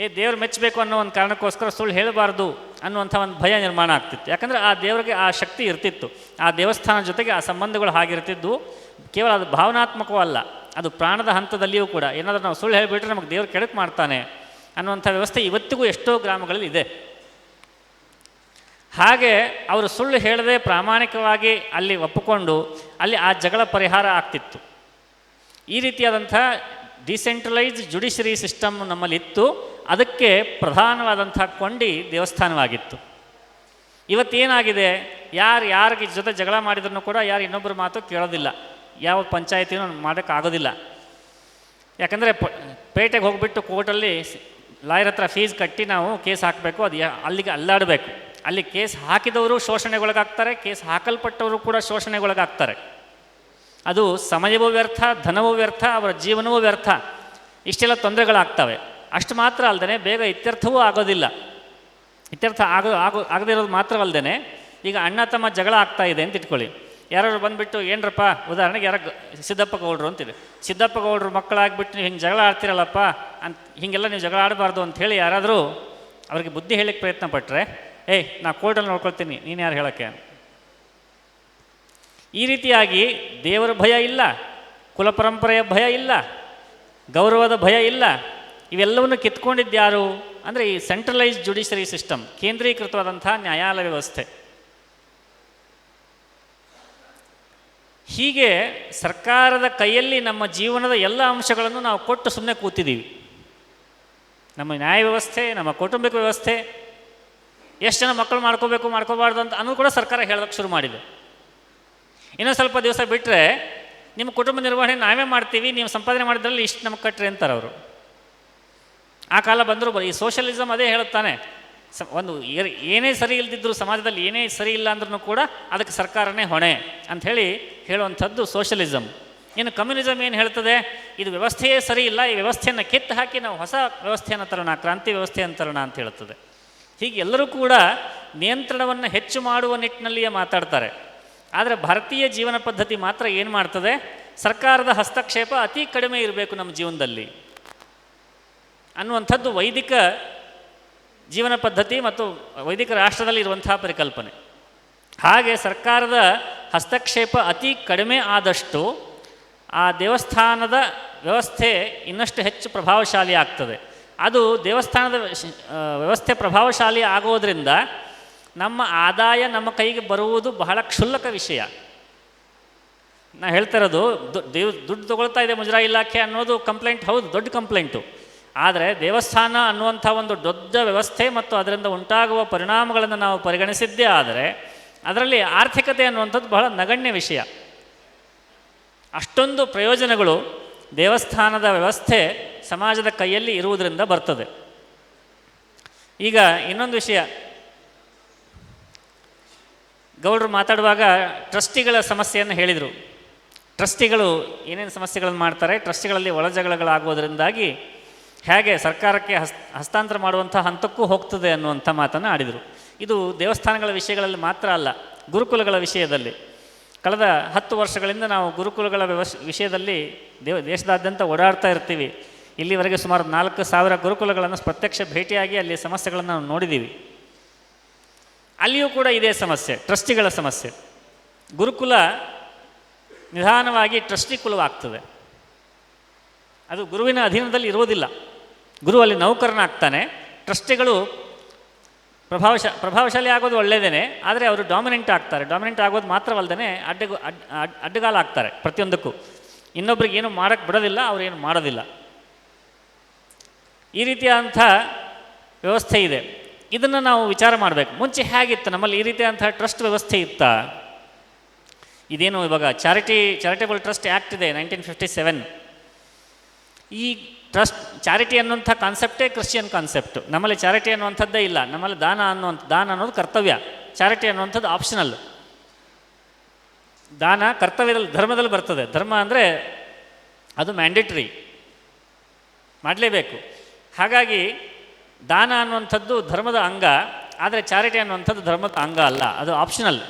ಏ, ದೇವ್ರು ಮೆಚ್ಚಬೇಕು ಅನ್ನೋ ಒಂದು ಕಾರಣಕ್ಕೋಸ್ಕರ ಸುಳ್ಳು ಹೇಳಬಾರ್ದು ಅನ್ನುವಂಥ ಒಂದು ಭಯ ನಿರ್ಮಾಣ ಆಗ್ತಿತ್ತು. ಯಾಕಂದರೆ ಆ ದೇವರಿಗೆ ಆ ಶಕ್ತಿ ಇರ್ತಿತ್ತು. ಆ ದೇವಸ್ಥಾನ ಜೊತೆಗೆ ಆ ಸಂಬಂಧಗಳು ಹಾಗಿರ್ತಿದ್ದು ಕೇವಲ ಅದು ಭಾವನಾತ್ಮಕವಲ್ಲ ಅದು ಪ್ರಾಣದ ಹಂತದಲ್ಲಿಯೂ ಕೂಡ. ಏನಾದರೂ ನಾವು ಸುಳ್ಳು ಹೇಳಿಬಿಟ್ರೆ ನಮಗೆ ದೇವ್ರು ಕೆಡಕು ಮಾಡ್ತಾನೆ ಅನ್ನುವಂಥ ವ್ಯವಸ್ಥೆ ಇವತ್ತಿಗೂ ಎಷ್ಟೋ ಗ್ರಾಮಗಳಲ್ಲಿ ಇದೆ. ಹಾಗೆ ಅವರು ಸುಳ್ಳು ಹೇಳದೆ ಪ್ರಾಮಾಣಿಕವಾಗಿ ಅಲ್ಲಿ ಒಪ್ಪಿಕೊಂಡು ಅಲ್ಲಿ ಆ ಜಗಳ ಪರಿಹಾರ ಆಗ್ತಿತ್ತು. ಈ ರೀತಿಯಾದಂಥ ಡಿಸೆಂಟ್ರಲೈಸ್ ಜುಡಿಷರಿ ಸಿಸ್ಟಮ್ ನಮ್ಮಲ್ಲಿತ್ತು. ಅದಕ್ಕೆ ಪ್ರಧಾನವಾದಂಥ ಕೊಂಡಿ ದೇವಸ್ಥಾನವಾಗಿತ್ತು. ಇವತ್ತೇನಾಗಿದೆ? ಯಾರು ಯಾರಿಗೆ ಜೊತೆ ಜಗಳ ಮಾಡಿದ್ರು ಕೂಡ ಯಾರು ಇನ್ನೊಬ್ಬರ ಮಾತು ಕೇಳೋದಿಲ್ಲ. ಯಾವ ಪಂಚಾಯತಿನೂ ಮಾಡೋಕ್ಕಾಗೋದಿಲ್ಲ. ಯಾಕಂದರೆ ಪ ಪೇಟೆಗೆ ಹೋಗಿಬಿಟ್ಟು ಕೋರ್ಟಲ್ಲಿ ಲಾಯರ್ ಹತ್ರ ಫೀಸ್ ಕಟ್ಟಿ ನಾವು ಕೇಸ್ ಹಾಕಬೇಕು. ಅದು ಅಲ್ಲಿಗೆ ಅಲ್ಲಾಡಬೇಕು. ಅಲ್ಲಿ ಕೇಸ್ ಹಾಕಿದವರು ಶೋಷಣೆಗೊಳಗಾಗ್ತಾರೆ, ಕೇಸ್ ಹಾಕಲ್ಪಟ್ಟವರು ಕೂಡ ಶೋಷಣೆಗೊಳಗಾಗ್ತಾರೆ. ಅದು ಸಮಯವೂ ವ್ಯರ್ಥ, ಧನವೂ ವ್ಯರ್ಥ, ಅವರ ಜೀವನವೂ ವ್ಯರ್ಥ. ಇಷ್ಟೆಲ್ಲ ತೊಂದರೆಗಳಾಗ್ತವೆ. ಅಷ್ಟು ಮಾತ್ರ ಅಲ್ಲದೆ ಬೇಗ ಇತ್ಯರ್ಥವೂ ಆಗೋದಿಲ್ಲ. ಇತ್ಯರ್ಥ ಆಗೋ ಆಗೋ, ಆಗದಿರೋದು ಮಾತ್ರವಲ್ಲದೆ ಈಗ ಅಣ್ಣ ತಮ್ಮ ಜಗಳ ಆಗ್ತಾ ಇದೆ ಅಂತ ಇಟ್ಕೊಳ್ಳಿ. ಯಾರು ಬಂದುಬಿಟ್ಟು, ಏನರಪ್ಪ, ಉದಾಹರಣೆಗೆ ಯಾರ ಸಿದ್ದಪ್ಪ ಗೌಡ್ರು ಅಂತಿದೆ ಸಿದ್ದಪ್ಪ ಗೌಡ್ರು ಮಕ್ಕಳಾಗ್ಬಿಟ್ಟು ನೀವು ಹಿಂಗೆ ಜಗಳ ಆಡ್ತಿರಲ್ಲಪ್ಪ, ಅಂತ ಹೀಗೆಲ್ಲ ನೀವು ಜಗಳ ಆಡಬಾರ್ದು ಅಂತ ಹೇಳಿ ಯಾರಾದರೂ ಅವ್ರಿಗೆ ಬುದ್ಧಿ ಹೇಳಕ್ಕೆ ಪ್ರಯತ್ನ ಪಟ್ಟರೆ ಏಯ್, ನಾ ಕೋರ್ಟಲ್ಲಿ ನೋಡ್ಕೊಳ್ತೀನಿ, ನೀನು ಯಾರು ಹೇಳೋಕ್ಕೆ? ಈ ರೀತಿಯಾಗಿ ದೇವರ ಭಯ ಇಲ್ಲ, ಕುಲ ಪರಂಪರೆಯ ಭಯ ಇಲ್ಲ, ಗೌರವದ ಭಯ ಇಲ್ಲ, ಇವೆಲ್ಲವನ್ನು ಕಿತ್ಕೊಂಡಿದ್ಯಾರು ಅಂದರೆ ಈ ಸೆಂಟ್ರಲೈಸ್ ಜುಡಿಷರಿ ಸಿಸ್ಟಮ್ ಕೇಂದ್ರೀಕೃತವಾದಂಥ ನ್ಯಾಯಾಲಯ ವ್ಯವಸ್ಥೆ. ಹೀಗೆ ಸರ್ಕಾರದ ಕೈಯಲ್ಲಿ ನಮ್ಮ ಜೀವನದ ಎಲ್ಲ ಅಂಶಗಳನ್ನು ನಾವು ಕೊಟ್ಟು ಸುಮ್ಮನೆ ಕೂತಿದ್ದೀವಿ. ನಮ್ಮ ನ್ಯಾಯ ವ್ಯವಸ್ಥೆ, ನಮ್ಮ ಕೌಟುಂಬಿಕ ವ್ಯವಸ್ಥೆ, ಎಷ್ಟು ಜನ ಮಕ್ಕಳು ಮಾಡ್ಕೋಬೇಕು, ಮಾಡ್ಕೋಬಾರ್ದು ಅಂತ ಅನ್ನೋದು ಕೂಡ ಸರ್ಕಾರ ಹೇಳೋಕ್ಕೆ ಶುರು ಮಾಡಿದೆ. ಇನ್ನೂ ಸ್ವಲ್ಪ ದಿವಸ ಬಿಟ್ಟರೆ ನಿಮ್ಮ ಕುಟುಂಬ ನಿರ್ವಹಣೆ ನಾವೇ ಮಾಡ್ತೀವಿ, ನೀವು ಸಂಪಾದನೆ ಮಾಡಿದ್ರಲ್ಲಿ ಇಷ್ಟು ನಮಗೆ ಕಟ್ಟ್ರಿ ಅಂತಾರೆ ಅವರು. ಆ ಕಾಲ ಬಂದರೂ ಈ ಸೋಷಲಿಸಮ್ ಅದೇ ಹೇಳುತ್ತಾನೆ. ಸ ಒಂದು ಏನೇ ಸರಿ ಇಲ್ದಿದ್ರು ಸಮಾಜದಲ್ಲಿ ಏನೇ ಸರಿ ಇಲ್ಲ ಅಂದ್ರೂ ಕೂಡ ಅದಕ್ಕೆ ಸರ್ಕಾರನೇ ಹೊಣೆ ಅಂಥೇಳಿ ಹೇಳುವಂಥದ್ದು ಸೋಷಲಿಸಮ್ ಇನ್ನು ಕಮ್ಯುನಿಸಮ್ ಏನು ಹೇಳ್ತದೆ? ಇದು ವ್ಯವಸ್ಥೆಯೇ ಸರಿ ಇಲ್ಲ, ಈ ವ್ಯವಸ್ಥೆಯನ್ನು ಕಿತ್ತು ಹಾಕಿ ನಾವು ಹೊಸ ವ್ಯವಸ್ಥೆಯನ್ನು ತರೋಣ, ಕ್ರಾಂತಿ ವ್ಯವಸ್ಥೆಯನ್ನು ತರೋಣ ಅಂತ ಹೇಳ್ತದೆ. ಹೀಗೆ ಎಲ್ಲರೂ ಕೂಡ ನಿಯಂತ್ರಣವನ್ನು ಹೆಚ್ಚು ಮಾಡುವ ನಿಟ್ಟಿನಲ್ಲಿಯೇ ಮಾತಾಡ್ತಾರೆ. ಆದರೆ ಭಾರತೀಯ ಜೀವನ ಪದ್ಧತಿ ಮಾತ್ರ ಏನು ಮಾಡ್ತದೆ? ಸರ್ಕಾರದ ಹಸ್ತಕ್ಷೇಪ ಅತಿ ಕಡಿಮೆ ಇರಬೇಕು ನಮ್ಮ ಜೀವನದಲ್ಲಿ. ಅನ್ನುವಂಥದ್ದು ವೈದಿಕ ಜೀವನ ಪದ್ಧತಿ ಮತ್ತು ವೈದಿಕ ರಾಷ್ಟ್ರದಲ್ಲಿ ಇರುವಂತಹ ಪರಿಕಲ್ಪನೆ. ಹಾಗೆ ಸರ್ಕಾರದ ಹಸ್ತಕ್ಷೇಪ ಅತಿ ಕಡಿಮೆ ಆದಷ್ಟು ಆ ದೇವಸ್ಥಾನದ ವ್ಯವಸ್ಥೆ ಇನ್ನಷ್ಟು ಹೆಚ್ಚು ಪ್ರಭಾವಶಾಲಿ ಆಗ್ತದೆ. ಅದು ದೇವಸ್ಥಾನದ ವ್ಯವಸ್ಥೆ ಪ್ರಭಾವಶಾಲಿ ಆಗೋದ್ರಿಂದ ನಮ್ಮ ಆದಾಯ ನಮ್ಮ ಕೈಗೆ ಬರುವುದು ಬಹಳ ಕ್ಷುಲ್ಲಕ ವಿಷಯ. ನಾ ಹೇಳ್ತಾ ಇರೋದು, ದು- ದೇವ್, ದುಡ್ಡು ತಗೊಳ್ತಾ ಇದೆ ಮುಜರಾಯಿ ಇಲಾಖೆ ಅನ್ನೋದು ಕಂಪ್ಲೇಂಟ್, ಹೌದು, ದೊಡ್ಡ ಕಂಪ್ಲೇಂಟು. ಆದರೆ ದೇವಸ್ಥಾನ ಅನ್ನುವಂಥ ಒಂದು ದೊಡ್ಡ ವ್ಯವಸ್ಥೆ ಮತ್ತು ಅದರಿಂದ ಉಂಟಾಗುವ ಪರಿಣಾಮಗಳನ್ನು ನಾವು ಪರಿಗಣಿಸಿದ್ದೇ ಆದರೆ ಅದರಲ್ಲಿ ಆರ್ಥಿಕತೆ ಅನ್ನುವಂಥದ್ದು ಬಹಳ ನಗಣ್ಯ ವಿಷಯ. ಅಷ್ಟೊಂದು ಪ್ರಯೋಜನಗಳು ದೇವಸ್ಥಾನದ ವ್ಯವಸ್ಥೆ ಸಮಾಜದ ಕೈಯಲ್ಲಿ ಇರುವುದರಿಂದ ಬರ್ತದೆ. ಈಗ ಇನ್ನೊಂದು ವಿಷಯ ಗೌಡರು ಮಾತಾಡುವಾಗ ಟ್ರಸ್ಟಿಗಳ ಸಮಸ್ಯೆಯನ್ನು ಹೇಳಿದರು. ಟ್ರಸ್ಟಿಗಳು ಏನೇನು ಸಮಸ್ಯೆಗಳನ್ನು ಮಾಡ್ತಾರೆ, ಟ್ರಸ್ಟಿಗಳಲ್ಲಿ ಒಳಜಗಳಗಳಾಗುವುದರಿಂದಾಗಿ ಹೇಗೆ ಸರ್ಕಾರಕ್ಕೆ ಹಸ್, ಹಸ್ತಾಂತರ ಮಾಡುವಂಥ ಹಂತಕ್ಕೂ ಹೋಗ್ತದೆ ಅನ್ನುವಂಥ ಮಾತನ್ನು ಆಡಿದರು. ಇದು ದೇವಸ್ಥಾನಗಳ ವಿಷಯಗಳಲ್ಲಿ ಮಾತ್ರ ಅಲ್ಲ, ಗುರುಕುಲಗಳ ವಿಷಯದಲ್ಲಿ. ಕಳೆದ ಹತ್ತು ವರ್ಷಗಳಿಂದ ನಾವು ಗುರುಕುಲಗಳ ವ್ಯವಸ್, ವಿಷಯದಲ್ಲಿ ದೇವ, ದೇಶದಾದ್ಯಂತ ಓಡಾಡ್ತಾ ಇರ್ತೀವಿ. ಇಲ್ಲಿವರೆಗೆ ಸುಮಾರು ನಾಲ್ಕು ಸಾವಿರ ಗುರುಕುಲಗಳನ್ನು ಪ್ರತ್ಯಕ್ಷ ಭೇಟಿಯಾಗಿ ಅಲ್ಲಿ ಸಮಸ್ಯೆಗಳನ್ನು ನಾವು ನೋಡಿದ್ದೀವಿ ಅಲ್ಲಿಯೂ ಕೂಡ ಇದೇ ಸಮಸ್ಯೆ, ಟ್ರಸ್ಟಿಗಳ ಸಮಸ್ಯೆ. ಗುರುಕುಲ ನಿಧಾನವಾಗಿ ಟ್ರಸ್ಟಿ ಕುಲವಾಗ್ತದೆ. ಅದು ಗುರುವಿನ ಅಧೀನದಲ್ಲಿ ಇರುವುದಿಲ್ಲ. ಗುರು ಅಲ್ಲಿ ನೌಕರನಾಗ್ತಾನೆ. ಟ್ರಸ್ಟಿಗಳು ಪ್ರಭಾವಶ, ಪ್ರಭಾವಶಾಲಿ ಆಗೋದು ಒಳ್ಳೆಯದೇ ಆದರೆ ಅವರು ಡಾಮಿನೆಂಟ್ ಆಗ್ತಾರೆ. ಡಾಮಿನೆಂಟ್ ಆಗೋದು ಮಾತ್ರವಲ್ಲದೇ ಅಡ್ಡಗು, ಅಡ್ ಅಡ್, ಅಡ್ಡಗಾಲ ಆಗ್ತಾರೆ ಪ್ರತಿಯೊಂದಕ್ಕೂ. ಇನ್ನೊಬ್ರಿಗೆ ಏನು ಮಾಡೋಕ್ಕೆ ಬಿಡೋದಿಲ್ಲ, ಅವ್ರು ಏನು ಮಾಡೋದಿಲ್ಲ. ಈ ರೀತಿಯಾದಂಥ ವ್ಯವಸ್ಥೆ ಇದೆ. ಇದನ್ನು ನಾವು ವಿಚಾರ ಮಾಡಬೇಕು. ಮುಂಚೆ ಹೇಗಿತ್ತು? ನಮ್ಮಲ್ಲಿ ಈ ರೀತಿಯಾದಂಥ ಟ್ರಸ್ಟ್ ವ್ಯವಸ್ಥೆ ಇತ್ತಾ? ಇದೇನು ಇವಾಗ ಚಾರಿಟಿ ಚಾರಿಟೇಬಲ್ ಟ್ರಸ್ಟ್ ಆ್ಯಕ್ಟ್ ಇದೆ ನೈನ್ಟೀನ್ ಫಿಫ್ಟಿ ಸೆವೆನ್ ಈ ಟ್ರಸ್ಟ್ ಚಾರಿಟಿ ಅನ್ನುವಂಥ ಕಾನ್ಸೆಪ್ಟೇ ಕ್ರಿಶ್ಚಿಯನ್ ಕಾನ್ಸೆಪ್ಟ್ ನಮ್ಮಲ್ಲಿ ಚಾರಿಟಿ ಅನ್ನುವಂಥದ್ದೇ ಇಲ್ಲ. ನಮ್ಮಲ್ಲಿ ದಾನ ಅನ್ನುವಂಥ, ದಾನ ಅನ್ನೋದು ಕರ್ತವ್ಯ. ಚಾರಿಟಿ ಅನ್ನುವಂಥದ್ದು ಆಪ್ಷನಲ್ ದಾನ ಕರ್ತವ್ಯದಲ್ಲಿ, ಧರ್ಮದಲ್ಲಿ ಬರ್ತದೆ. ಧರ್ಮ ಅಂದರೆ ಅದು ಮ್ಯಾಂಡೇಟ್ರಿ ಮಾಡಲೇಬೇಕು. ಹಾಗಾಗಿ ದಾನ ಅನ್ನುವಂಥದ್ದು ಧರ್ಮದ ಅಂಗ, ಆದರೆ ಚಾರಿಟಿ ಅನ್ನುವಂಥದ್ದು ಧರ್ಮದ ಅಂಗ ಅಲ್ಲ, ಅದು ಆಪ್ಷನಲ್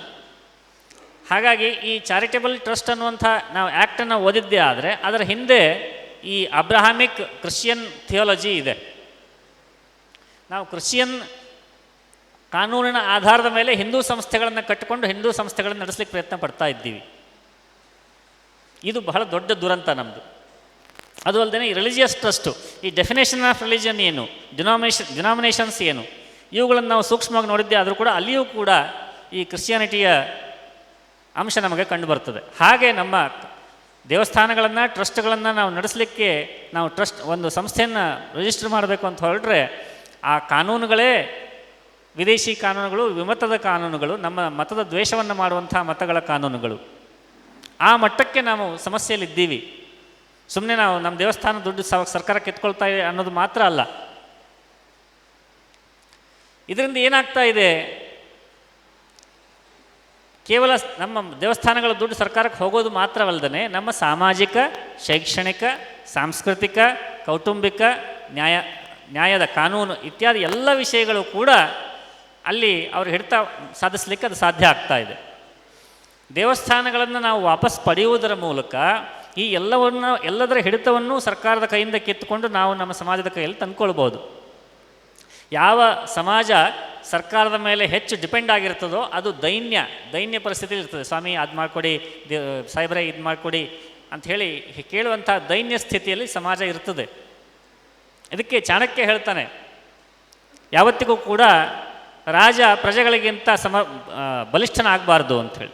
ಹಾಗಾಗಿ ಈ ಚಾರಿಟೇಬಲ್ ಟ್ರಸ್ಟ್ ಅನ್ನುವಂಥ ನಾವು ಆ್ಯಕ್ಟನ್ನು ಓದಿದ್ದೇ ಆದರೆ ಅದರ ಹಿಂದೆ ಈ ಅಬ್ರಹಾಮಿಕ್ ಕ್ರಿಶ್ಚಿಯನ್ ಥಿಯಾಲಜಿ ಇದೆ. ನಾವು ಕ್ರಿಶ್ಚಿಯನ್ ಕಾನೂನಿನ ಆಧಾರದ ಮೇಲೆ ಹಿಂದೂ ಸಂಸ್ಥೆಗಳನ್ನು ಕಟ್ಟಿಕೊಂಡು ಹಿಂದೂ ಸಂಸ್ಥೆಗಳನ್ನು ನಡೆಸಲಿಕ್ಕೆ ಪ್ರಯತ್ನ ಪಡ್ತಾ ಇದ್ದೀವಿ. ಇದು ಬಹಳ ದೊಡ್ಡ ದುರಂತ ನಮ್ಮದು ಅದು ಅಲ್ಲದೆ ಈ ರಿಲಿಜಿಯಸ್ ಟ್ರಸ್ಟು ಈ ಡೆಫಿನೇಷನ್ ಆಫ್ ರಿಲಿಜನ್ ಏನು? ಡಿನಾಮಿನೇಷನ್ ಡಿನಾಮಿನೇಷನ್ಸ್ ಏನು? ಇವುಗಳನ್ನು ನಾವು ಸೂಕ್ಷ್ಮವಾಗಿ ನೋಡಿದ್ದೆ ಆದರೂ ಕೂಡ ಅಲ್ಲಿಯೂ ಕೂಡ ಈ ಕ್ರಿಶ್ಚಿಯಾನಿಟಿಯ ಅಂಶ ನಮಗೆ ಕಂಡುಬರ್ತದೆ ಹಾಗೆ ನಮ್ಮ ದೇವಸ್ಥಾನಗಳನ್ನು ಟ್ರಸ್ಟ್ಗಳನ್ನು ನಾವು ನಡೆಸಲಿಕ್ಕೆ ನಾವು ಟ್ರಸ್ಟ್ ಒಂದು ಸಂಸ್ಥೆಯನ್ನು ರಿಜಿಸ್ಟರ್ ಮಾಡಬೇಕು ಅಂತ ಹೊರಟ್ರೆ ಆ ಕಾನೂನುಗಳೇ ವಿದೇಶಿ ಕಾನೂನುಗಳು, ವಿಮತದ ಕಾನೂನುಗಳು, ನಮ್ಮ ಮತದ ದ್ವೇಷವನ್ನು ಮಾಡುವಂಥ ಮತಗಳ ಕಾನೂನುಗಳು. ಆ ಮಟ್ಟಕ್ಕೆ ನಾವು ಸಮಸ್ಯೆಯಲ್ಲಿದ್ದೀವಿ. ಸುಮ್ಮನೆ ನಾವು ನಮ್ಮ ದೇವಸ್ಥಾನ ದುಡ್ಡು ಸರ್ಕಾರ ಕಿತ್ಕೊಳ್ತಾ ಇದೆ ಅನ್ನೋದು ಮಾತ್ರ ಅಲ್ಲ. ಇದರಿಂದ ಏನಾಗ್ತಾ ಇದೆ? ಕೇವಲ ನಮ್ಮ ದೇವಸ್ಥಾನಗಳ ದುಡ್ಡು ಸರ್ಕಾರಕ್ಕೆ ಹೋಗೋದು ಮಾತ್ರವಲ್ಲದೆ ನಮ್ಮ ಸಾಮಾಜಿಕ, ಶೈಕ್ಷಣಿಕ, ಸಾಂಸ್ಕೃತಿಕ, ಕೌಟುಂಬಿಕ, ನ್ಯಾಯ, ನ್ಯಾಯದ ಕಾನೂನು ಇತ್ಯಾದಿ ಎಲ್ಲ ವಿಷಯಗಳು ಕೂಡ ಅಲ್ಲಿ ಅವರು ಹಿಡಿತ ಸಾಧಿಸಲಿಕ್ಕೆ ಅದು ಸಾಧ್ಯ ಆಗ್ತಾ ಇದೆ. ದೇವಸ್ಥಾನಗಳನ್ನು ನಾವು ವಾಪಸ್ ಪಡೆಯುವುದರ ಮೂಲಕ ಈ ಎಲ್ಲವನ್ನು, ಎಲ್ಲದರ ಹಿಡಿತವನ್ನು ಸರ್ಕಾರದ ಕೈಯಿಂದ ಕಿತ್ತುಕೊಂಡು ನಾವು ನಮ್ಮ ಸಮಾಜದ ಕೈಯಲ್ಲಿ ತಂದ್ಕೊಳ್ಬೋದು. ಯಾವ ಸಮಾಜ ಸರ್ಕಾರದ ಮೇಲೆ ಹೆಚ್ಚು ಡಿಪೆಂಡ್ ಆಗಿರ್ತದೋ ಅದು ದೈನ್ಯ ದೈನ್ಯ ಪರಿಸ್ಥಿತಿ ಇರ್ತದೆ. ಸ್ವಾಮಿ ಅದು ಮಾಡಿಕೊಡಿ ಸಾಹೇಬ್ರೆ ಇದು ಮಾಡಿಕೊಡಿ ಅಂತ ಹೇಳಿ ಕೇಳುವಂಥ ದೈನ್ಯ ಸ್ಥಿತಿಯಲ್ಲಿ ಸಮಾಜ ಇರ್ತದೆ. ಇದಕ್ಕೆ ಚಾಣಕ್ಯ ಹೇಳ್ತಾನೆ, ಯಾವತ್ತಿಗೂ ಕೂಡ ರಾಜ ಪ್ರಜೆಗಳಿಗಿಂತ ಸಮ ಬಲಿಷ್ಠನ ಬಲಿಷ್ಠನಾಗಬಾರ್ದು ಅಂಥೇಳಿ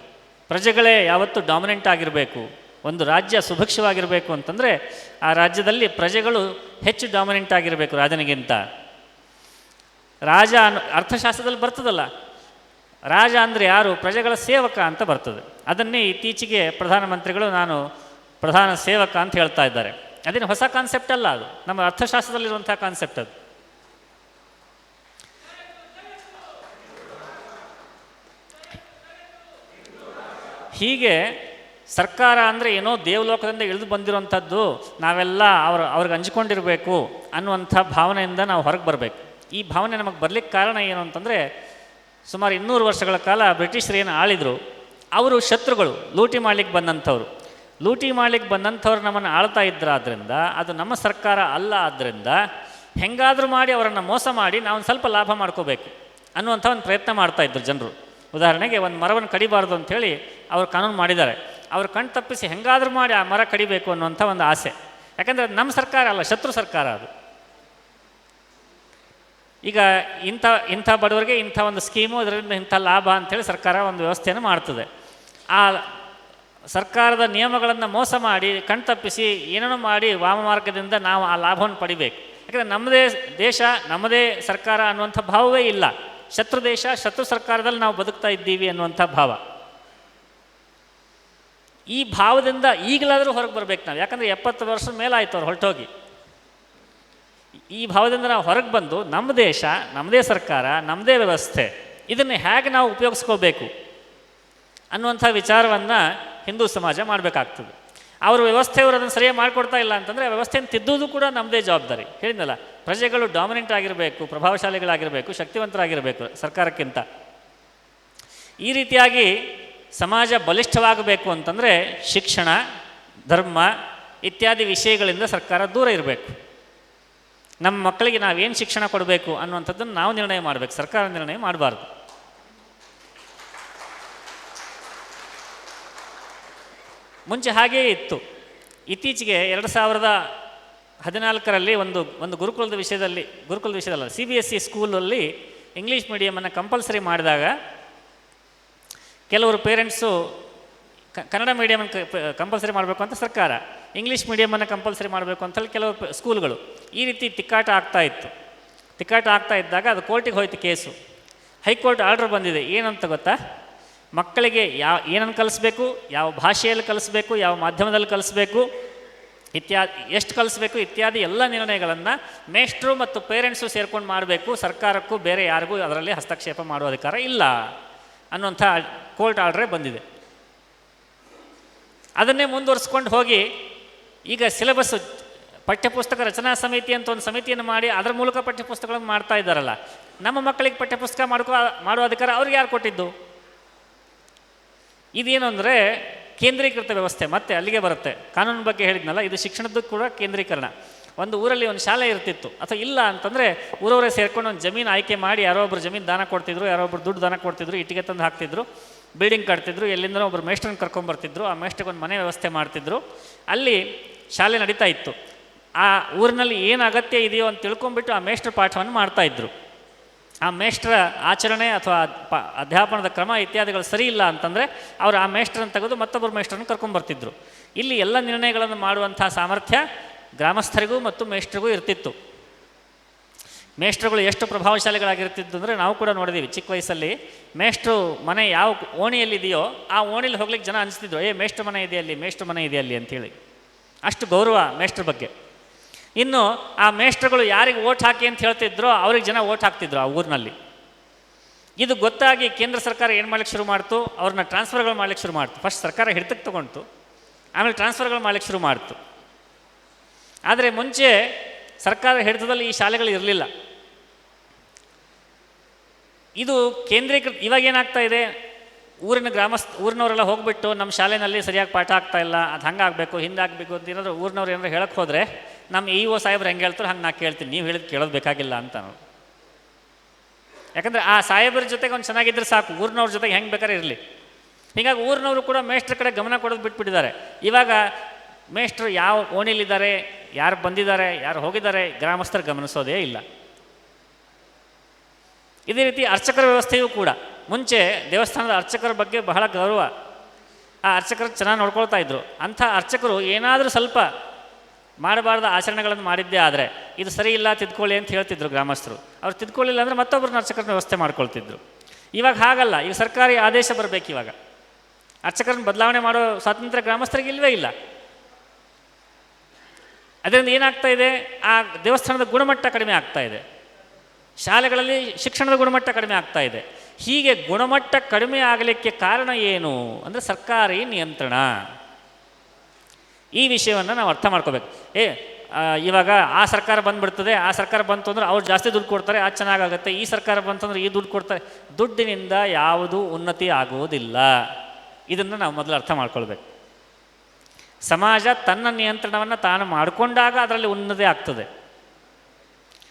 ಪ್ರಜೆಗಳೇ ಯಾವತ್ತೂ ಡಾಮಿನೆಂಟ್ ಆಗಿರಬೇಕು. ಒಂದು ರಾಜ್ಯ ಸುಭಿಕ್ಷವಾಗಿರಬೇಕು ಅಂತಂದರೆ ಆ ರಾಜ್ಯದಲ್ಲಿ ಪ್ರಜೆಗಳು ಹೆಚ್ಚು ಡಾಮಿನೆಂಟ್ ಆಗಿರಬೇಕು ರಾಜನಿಗಿಂತ. ರಾಜ ಅನ್, ಅರ್ಥಶಾಸ್ತ್ರದಲ್ಲಿ ಬರ್ತದಲ್ಲ. ರಾಜ ಅಂದರೆ ಯಾರು? ಪ್ರಜೆಗಳ ಸೇವಕ ಅಂತ ಬರ್ತದೆ. ಅದನ್ನೇ ಇತ್ತೀಚೆಗೆ ಪ್ರಧಾನಮಂತ್ರಿಗಳು ನಾನು ಪ್ರಧಾನ ಸೇವಕ ಅಂತ ಹೇಳ್ತಾ ಇದ್ದಾರೆ. ಅದೇನು ಹೊಸ ಕಾನ್ಸೆಪ್ಟ್ ಅಲ್ಲ ಅದು. ನಮ್ಮ ಅರ್ಥಶಾಸ್ತ್ರದಲ್ಲಿರುವಂಥ ಕಾನ್ಸೆಪ್ಟ್ ಅದು. ಹೀಗೆ ಸರ್ಕಾರ ಅಂದರೆ ಏನೋ ದೇವಲೋಕದಿಂದ ಇಳಿದು ಬಂದಿರುವಂಥದ್ದು ನಾವೆಲ್ಲ ಅವ್ರ ಅವ್ರಿಗೆ ಹಂಚ್ಕೊಂಡಿರಬೇಕು ಅನ್ನುವಂಥ ಭಾವನೆಯಿಂದ ನಾವು ಹೊರಗೆ ಬರಬೇಕು. ಈ ಭಾವನೆ ನಮಗೆ ಬರಲಿಕ್ಕೆ ಕಾರಣ ಏನು ಅಂತಂದರೆ ಸುಮಾರು ಇನ್ನೂರು ವರ್ಷಗಳ ಕಾಲ ಬ್ರಿಟಿಷರು ಏನು ಆಳಿದರು, ಅವರು ಶತ್ರುಗಳು, ಲೂಟಿ ಮಾಡಲಿಕ್ಕೆ ಬಂದಂಥವ್ರು. ಲೂಟಿ ಮಾಡಲಿಕ್ಕೆ ಬಂದಂಥವ್ರು ನಮ್ಮನ್ನು ಆಳ್ತಾ ಇದ್ದರಾದ್ರಿಂದ ಅದು ನಮ್ಮ ಸರ್ಕಾರ ಅಲ್ಲ ಆದ್ದರಿಂದ ಹೆಂಗಾದರೂ ಮಾಡಿ ಅವರನ್ನು ಮೋಸ ಮಾಡಿ ನಾವು ಸ್ವಲ್ಪ ಲಾಭ ಮಾಡ್ಕೋಬೇಕು ಅನ್ನುವಂಥ ಒಂದು ಪ್ರಯತ್ನ ಮಾಡ್ತಾ ಇದ್ರು ಜನರು. ಉದಾಹರಣೆಗೆ ಒಂದು ಮರವನ್ನು ಕಡಿಬಾರ್ದು ಅಂಥೇಳಿ ಅವರು ಕಾನೂನು ಮಾಡಿದ್ದಾರೆ. ಅವ್ರು ಕಣ್ ತಪ್ಪಿಸಿ ಹೆಂಗಾದರೂ ಮಾಡಿ ಆ ಮರ ಕಡಿಬೇಕು ಅನ್ನುವಂಥ ಒಂದು ಆಸೆ. ಯಾಕಂದರೆ ನಮ್ಮ ಸರ್ಕಾರ ಅಲ್ಲ, ಶತ್ರು ಸರ್ಕಾರ ಅದು. ಈಗ ಇಂಥ ಇಂಥ ಬಡವರಿಗೆ ಇಂಥ ಒಂದು ಸ್ಕೀಮು ಅದರಿಂದ ಇಂಥ ಲಾಭ ಅಂಥೇಳಿ ಸರ್ಕಾರ ಒಂದು ವ್ಯವಸ್ಥೆಯನ್ನು ಮಾಡ್ತದೆ. ಆ ಸರ್ಕಾರದ ನಿಯಮಗಳನ್ನು ಮೋಸ ಮಾಡಿ ಕಣ್ತಪ್ಪಿಸಿ ಏನೇನೋ ಮಾಡಿ ವಾಮ ಮಾರ್ಗದಿಂದ ನಾವು ಆ ಲಾಭವನ್ನು ಪಡಿಬೇಕು. ಯಾಕಂದರೆ ನಮ್ಮದೇ ದೇಶ, ನಮ್ಮದೇ ಸರ್ಕಾರ ಅನ್ನುವಂಥ ಭಾವವೇ ಇಲ್ಲ. ಶತ್ರು ದೇಶ, ಶತ್ರು ಸರ್ಕಾರದಲ್ಲಿ ನಾವು ಬದುಕ್ತಾ ಇದ್ದೀವಿ ಅನ್ನುವಂಥ ಭಾವ. ಈ ಭಾವದಿಂದ ಈಗಲಾದರೂ ಹೊರಗೆ ಬರಬೇಕು ನಾವು. ಯಾಕಂದರೆ ಎಪ್ಪತ್ತು ವರ್ಷದ ಮೇಲಾಯಿತು ಅವ್ರು ಹೊರಟೋಗಿ. ಈ ಭಾವದಿಂದ ನಾವು ಹೊರಗೆ ಬಂದು ನಮ್ಮ ದೇಶ, ನಮ್ಮದೇ ಸರ್ಕಾರ, ನಮ್ಮದೇ ವ್ಯವಸ್ಥೆ, ಇದನ್ನು ಹೇಗೆ ನಾವು ಉಪಯೋಗಿಸ್ಕೋಬೇಕು ಅನ್ನುವಂಥ ವಿಚಾರವನ್ನು ಹಿಂದೂ ಸಮಾಜ ಮಾಡಬೇಕಾಗ್ತದೆ. ಅವರು ವ್ಯವಸ್ಥೆಯವರು ಅದನ್ನು ಸರಿಯಾಗಿ ಮಾಡಿಕೊಡ್ತಾ ಇಲ್ಲ ಅಂತಂದರೆ ವ್ಯವಸ್ಥೆಯನ್ನು ತಿದ್ದುವುದು ಕೂಡ ನಮ್ಮದೇ ಜವಾಬ್ದಾರಿ. ಹೇಳಿದ್ನಲ್ಲ, ಪ್ರಜೆಗಳು ಡಾಮಿನೆಂಟ್ ಆಗಿರಬೇಕು, ಪ್ರಭಾವಶಾಲಿಗಳಾಗಿರಬೇಕು, ಶಕ್ತಿವಂತರಾಗಿರಬೇಕು ಸರ್ಕಾರಕ್ಕಿಂತ. ಈ ರೀತಿಯಾಗಿ ಸಮಾಜ ಬಲಿಷ್ಠವಾಗಬೇಕು ಅಂತಂದರೆ ಶಿಕ್ಷಣ, ಧರ್ಮ ಇತ್ಯಾದಿ ವಿಷಯಗಳಿಂದ ಸರ್ಕಾರ ದೂರ ಇರಬೇಕು. ನಮ್ಮ ಮಕ್ಕಳಿಗೆ ನಾವೇನು ಶಿಕ್ಷಣ ಕೊಡಬೇಕು ಅನ್ನುವಂಥದ್ದನ್ನು ನಾವು ನಿರ್ಣಯ ಮಾಡಬೇಕು, ಸರ್ಕಾರ ನಿರ್ಣಯ ಮಾಡಬಾರ್ದು. ಮುಂಚೆ ಹಾಗೆಯೇ ಇತ್ತು. ಇತ್ತೀಚೆಗೆ ಎರಡು ಸಾವಿರದ ಹದಿನಾಲ್ಕರಲ್ಲಿ ಒಂದು ಒಂದು ಗುರುಕುಲದ ವಿಷಯದಲ್ಲಿ, ಗುರುಕುಲದ ವಿಷಯದಲ್ಲ ಸಿ ಬಿ ಎಸ್ ಸಿ ಸ್ಕೂಲಲ್ಲಿ ಇಂಗ್ಲೀಷ್ ಮೀಡಿಯಮನ್ನು ಕಂಪಲ್ಸರಿ ಮಾಡಿದಾಗ ಕೆಲವರು ಪೇರೆಂಟ್ಸು ಕನ್ನಡ ಮೀಡಿಯಮನ್ನು ಕಂಪಲ್ಸರಿ ಮಾಡಬೇಕು ಅಂತ ಸರ್ಕಾರ ಇಂಗ್ಲೀಷ್ ಮೀಡಿಯಮನ್ನು ಕಂಪಲ್ಸರಿ ಮಾಡಬೇಕು ಅಂತೇಳಿ ಕೆಲವು ಸ್ಕೂಲ್ಗಳು ಈ ರೀತಿ ತಿಕ್ಕಾಟ ಆಗ್ತಾ ಇತ್ತು. ತಿಕ್ಕಾಟ ಆಗ್ತಾ ಇದ್ದಾಗ ಅದು ಕೋರ್ಟಿಗೆ ಹೋಯ್ತು ಕೇಸು. ಹೈಕೋರ್ಟ್ ಆರ್ಡರ್ ಬಂದಿದೆ. ಏನಂತ ಗೊತ್ತಾ? ಮಕ್ಕಳಿಗೆ ಯಾವ, ಏನನ್ನು ಕಲಿಸ್ಬೇಕು, ಯಾವ ಭಾಷೆಯಲ್ಲಿ ಕಲಿಸ್ಬೇಕು, ಯಾವ ಮಾಧ್ಯಮದಲ್ಲಿ ಕಲಿಸ್ಬೇಕು ಇತ್ಯಾದಿ ಎಷ್ಟು ಕಲಿಸ್ಬೇಕು, ಇತ್ಯಾದಿ ಎಲ್ಲ ನಿರ್ಣಯಗಳನ್ನು ಮೇಷ್ಟ್ರು ಮತ್ತು ಪೇರೆಂಟ್ಸು ಸೇರ್ಕೊಂಡು ಮಾಡಬೇಕು. ಸರ್ಕಾರಕ್ಕೂ ಬೇರೆ ಯಾರಿಗೂ ಅದರಲ್ಲಿ ಹಸ್ತಕ್ಷೇಪ ಮಾಡುವ ಅಧಿಕಾರ ಇಲ್ಲ. ಅನ್ನುವಂಥ ಕೋರ್ಟ್ ಆರ್ಡ್ರೇ ಬಂದಿದೆ. ಅದನ್ನೇ ಮುಂದುವರಿಸ್ಕೊಂಡು ಹೋಗಿ ಈಗ ಸಿಲೆಬಸ್ ಪಠ್ಯಪುಸ್ತಕ ರಚನಾ ಸಮಿತಿ ಅಂತ ಒಂದು ಸಮಿತಿಯನ್ನು ಮಾಡಿ ಅದರ ಮೂಲಕ ಪಠ್ಯಪುಸ್ತಕಗಳನ್ನು ಮಾಡ್ತಾ ಇದ್ದಾರಲ್ಲ, ನಮ್ಮ ಮಕ್ಕಳಿಗೆ ಪಠ್ಯಪುಸ್ತಕ ಮಾಡ್ಕೋ ಮಾಡುವ ಅಧಿಕಾರ ಅವ್ರಿಗೆ ಯಾರು ಕೊಟ್ಟಿದ್ದು? ಇದೇನು ಅಂದರೆ ಕೇಂದ್ರೀಕೃತ ವ್ಯವಸ್ಥೆ, ಮತ್ತೆ ಅಲ್ಲಿಗೆ ಬರುತ್ತೆ. ಕಾನೂನು ಬಗ್ಗೆ ಹೇಳಿದ್ನಲ್ಲ, ಇದು ಶಿಕ್ಷಣದ್ದು ಕೂಡ ಕೇಂದ್ರೀಕರಣ. ಒಂದು ಊರಲ್ಲಿ ಒಂದು ಶಾಲೆ ಇರ್ತಿತ್ತು. ಅಥವಾ ಇಲ್ಲ ಅಂತಂದರೆ ಊರವರೇ ಸೇರ್ಕೊಂಡು ಒಂದು ಜಮೀನು ಆಯ್ಕೆ ಮಾಡಿ ಯಾರೋ ಒಬ್ಬರು ಜಮೀನು ದಾನ ಕೊಡ್ತಿದ್ರು, ಯಾರೋ ಒಬ್ರು ದುಡ್ಡು ದಾನ ಕೊಡ್ತಿದ್ರು, ಇಟ್ಟಿಗೆ ತಂದು ಹಾಕ್ತಿದ್ರು ಬಿಲ್ಡಿಂಗ್ ಕಟ್ತಿದ್ರು ಎಲ್ಲಿಂದ ಒಬ್ಬರು ಮೇಷ್ಟ್ರನ್ನ ಕರ್ಕೊಂಬರ್ತಿದ್ರು ಆ ಮೇಷ್ಟ್ರಿಗೆ ಒಂದು ಮನೆ ವ್ಯವಸ್ಥೆ ಮಾಡ್ತಿದ್ರು. ಅಲ್ಲಿ ಶಾಲೆ ನಡೀತಾ ಇತ್ತು. ಆ ಊರಿನಲ್ಲಿ ಏನು ಅಗತ್ಯ ಇದೆಯೋ ಅಂತ ತಿಳ್ಕೊಂಬಿಟ್ಟು ಆ ಮೇಷ್ಟ್ರ ಪಾಠವನ್ನು ಮಾಡ್ತಾಯಿದ್ರು ಆ ಮೇಷ್ಟ್ರ ಆಚರಣೆ ಅಥವಾ ಅಧ್ಯಾಪನದ ಕ್ರಮ ಇತ್ಯಾದಿಗಳು ಸರಿ ಇಲ್ಲ ಅಂತಂದರೆ ಅವರು ಆ ಮೇಷ್ಟ್ರನ್ನು ತೆಗೆದು ಮತ್ತೊಬ್ಬರು ಮೇಷ್ಟ್ರನ್ನು ಕರ್ಕೊಂಬರ್ತಿದ್ರು ಇಲ್ಲಿ ಎಲ್ಲ ನಿರ್ಣಯಗಳನ್ನು ಮಾಡುವಂಥ ಸಾಮರ್ಥ್ಯ ಗ್ರಾಮಸ್ಥರಿಗೂ ಮತ್ತು ಮೇಷ್ಟ್ರಿಗೂ ಇರ್ತಿತ್ತು. ಮೇಷ್ಟ್ರುಗಳು ಎಷ್ಟು ಪ್ರಭಾವಶಾಲಿಗಳಾಗಿರ್ತಿದ್ದು ಅಂದರೆ ನಾವು ಕೂಡ ನೋಡಿದ್ದೀವಿ ಚಿಕ್ಕ ವಯಸ್ಸಲ್ಲಿ. ಮೇಷ್ಟ್ರು ಮನೆ ಯಾವ ಓಣಿಯಲ್ಲಿದೆಯೋ ಆ ಓಣಿಲಿ ಹೋಗ್ಲಿಕ್ಕೆ ಜನ ಅನಿಸ್ತಿದ್ರು, ಏ, ಮೇಷ್ಟ್ರ ಮನೆ ಇದೆ ಅಲ್ಲಿ ಮೇಷ್ಟ್ರ ಮನೆ ಇದೆ ಅಲ್ಲಿ ಅಂತೇಳಿ ಅಷ್ಟು ಗೌರವ ಮೇಷ್ಟ್ರ ಬಗ್ಗೆ. ಇನ್ನು ಆ ಮೇಷ್ಟ್ರುಗಳು ಯಾರಿಗೆ ಓಟ್ ಹಾಕಿ ಅಂತ ಹೇಳ್ತಿದ್ರೋ ಅವ್ರಿಗೆ ಜನ ಓಟ್ ಹಾಕ್ತಿದ್ರು ಆ ಊರಿನಲ್ಲಿ. ಇದು ಗೊತ್ತಾಗಿ ಕೇಂದ್ರ ಸರ್ಕಾರ ಏನು ಮಾಡ್ಲಿಕ್ಕೆ ಶುರು ಮಾಡ್ತು? ಅವ್ರನ್ನ ಟ್ರಾನ್ಸ್ಫರ್ಗಳು ಮಾಡ್ಲಿಕ್ಕೆ ಶುರು ಮಾಡ್ತು. ಫಸ್ಟ್ ಸರ್ಕಾರ ಹಿಡಿತಕ್ಕೆ ತಗೊಂತು ಆಮೇಲೆ ಟ್ರಾನ್ಸ್ಫರ್ಗಳು ಮಾಡ್ಲಿಕ್ಕೆ ಶುರು ಮಾಡ್ತು. ಆದರೆ ಮುಂಚೆ ಸರ್ಕಾರ ಹಿಡಿತದಲ್ಲಿ ಈ ಶಾಲೆಗಳು ಇರಲಿಲ್ಲ. ಇದು ಕೇಂದ್ರೀಕೃತ ಇವಾಗ ಏನಾಗ್ತಾ ಇದೆ? ಊರಿನ ಗ್ರಾಮಸ್ಥ, ಊರಿನವರೆಲ್ಲ ಹೋಗ್ಬಿಟ್ಟು ನಮ್ಮ ಶಾಲೆಯಲ್ಲಿ ಸರಿಯಾಗಿ ಪಾಠ ಆಗ್ತಾ ಇಲ್ಲ, ಅದು ಹಂಗೆ ಆಗಬೇಕು ಹಿಂಗೆ ಆಗಬೇಕು ಅಂತ ಏನಾದರೂ ಊರಿನವ್ರು ಏನಾದ್ರು ಹೇಳಕ್ಕೆ ಹೋದರೆ ನಮ್ಮ ಇ ಒ ಸಾಹೇಬ್ರು ಹೆಂಗೆ ಹೇಳ್ತಾರೆ ಹಂಗೆ ನಾ ಕೇಳ್ತೀನಿ, ನೀವು ಹೇಳಿದ್ ಕೇಳೋದು ಬೇಕಾಗಿಲ್ಲ ಅಂತ ನಾವು. ಯಾಕಂದರೆ ಆ ಸಾಹೇಬ್ರ ಜೊತೆಗೆ ಒಂದು ಚೆನ್ನಾಗಿದ್ದರೆ ಸಾಕು, ಊರಿನವ್ರ ಜೊತೆಗೆ ಹೆಂಗೆ ಬೇಕಾದ್ರೆ ಇರಲಿ. ಹೀಗಾಗಿ ಊರಿನವರು ಕೂಡ ಮೇಷ್ಟ್ರ ಕಡೆ ಗಮನ ಕೊಡೋದು ಬಿಟ್ಬಿಟ್ಟಿದ್ದಾರೆ. ಇವಾಗ ಮೇಷ್ಟ್ರು ಯಾವ ಓಣಿಲಿದ್ದಾರೆ ಯಾರು ಬಂದಿದ್ದಾರೆ, ಯಾರು ಹೋಗಿದ್ದಾರೆ, ಗ್ರಾಮಸ್ಥರು ಗಮನಿಸೋದೇ ಇಲ್ಲ. ಇದೇ ರೀತಿ ಅರ್ಚಕರ ವ್ಯವಸ್ಥೆಯೂ ಕೂಡ. ಮುಂಚೆ ದೇವಸ್ಥಾನದ ಅರ್ಚಕರ ಬಗ್ಗೆ ಬಹಳ ಗೌರವ. ಆ ಅರ್ಚಕರು ಚೆನ್ನಾಗಿ ನೋಡ್ಕೊಳ್ತಾ ಇದ್ರು. ಅಂಥ ಅರ್ಚಕರು ಏನಾದರೂ ಸ್ವಲ್ಪ ಮಾಡಬಾರ್ದ ಆಚರಣೆಗಳನ್ನು ಮಾಡಿದ್ದೇ ಆದರೆ, ಇದು ಸರಿ ಇಲ್ಲ, ತಿದ್ಕೊಳ್ಳಿ ಅಂತ ಹೇಳ್ತಿದ್ರು ಗ್ರಾಮಸ್ಥರು. ಅವ್ರು ತಿದ್ಕೊಳ್ಳಿಲ್ಲ ಅಂದರೆ ಮತ್ತೊಬ್ಬರನ್ನ ಅರ್ಚಕರನ್ನ ವ್ಯವಸ್ಥೆ ಮಾಡ್ಕೊಳ್ತಿದ್ರು. ಇವಾಗ ಹಾಗಲ್ಲ. ಈಗ ಸರ್ಕಾರಿ ಆದೇಶ ಬರಬೇಕು ಇವಾಗ. ಅರ್ಚಕರನ್ನು ಬದಲಾವಣೆ ಮಾಡೋ ಸ್ವಾತಂತ್ರ್ಯ ಗ್ರಾಮಸ್ಥರಿಗೆ ಇಲ್ಲವೇ ಇಲ್ಲ. ಅದರಿಂದ ಏನಾಗ್ತಾ ಇದೆ? ಆ ದೇವಸ್ಥಾನದ ಗುಣಮಟ್ಟ ಕಡಿಮೆ ಆಗ್ತಾ ಇದೆ. ಶಾಲೆಗಳಲ್ಲಿ ಶಿಕ್ಷಣದ ಗುಣಮಟ್ಟ ಕಡಿಮೆ ಆಗ್ತಾ ಇದೆ. ಹೀಗೆ ಗುಣಮಟ್ಟ ಕಡಿಮೆ ಆಗಲಿಕ್ಕೆ ಕಾರಣ ಏನು? ಅಂದರೆ ಸರ್ಕಾರಿ ನಿಯಂತ್ರಣ. ಈ ವಿಷಯವನ್ನು ನಾವು ಅರ್ಥ ಮಾಡ್ಕೋಬೇಕು. ಏ ಇವಾಗ ಆ ಸರ್ಕಾರ ಬಂದ್ಬಿಡ್ತದೆ, ಆ ಸರ್ಕಾರ ಬಂತು ಅಂದ್ರೆ ಅವ್ರು ಜಾಸ್ತಿ ದುಡ್ಡು ಕೊಡ್ತಾರೆ ಅದು ಚೆನ್ನಾಗಾಗುತ್ತೆ. ಈ ಸರ್ಕಾರ ಬಂತಂದ್ರೆ ಈ ದುಡ್ಡು ಕೊಡ್ತಾರೆ. ದುಡ್ಡಿನಿಂದ ಯಾವುದೂ ಉನ್ನತಿ ಆಗುವುದಿಲ್ಲ. ಇದನ್ನು ನಾವು ಮೊದಲು ಅರ್ಥ ಮಾಡ್ಕೊಳ್ಬೇಕು. ಸಮಾಜ ತನ್ನ ನಿಯಂತ್ರಣವನ್ನು ತಾನು ಮಾಡಿಕೊಂಡಾಗ ಅದರಲ್ಲಿ ಉನ್ನತಿ ಆಗ್ತದೆ.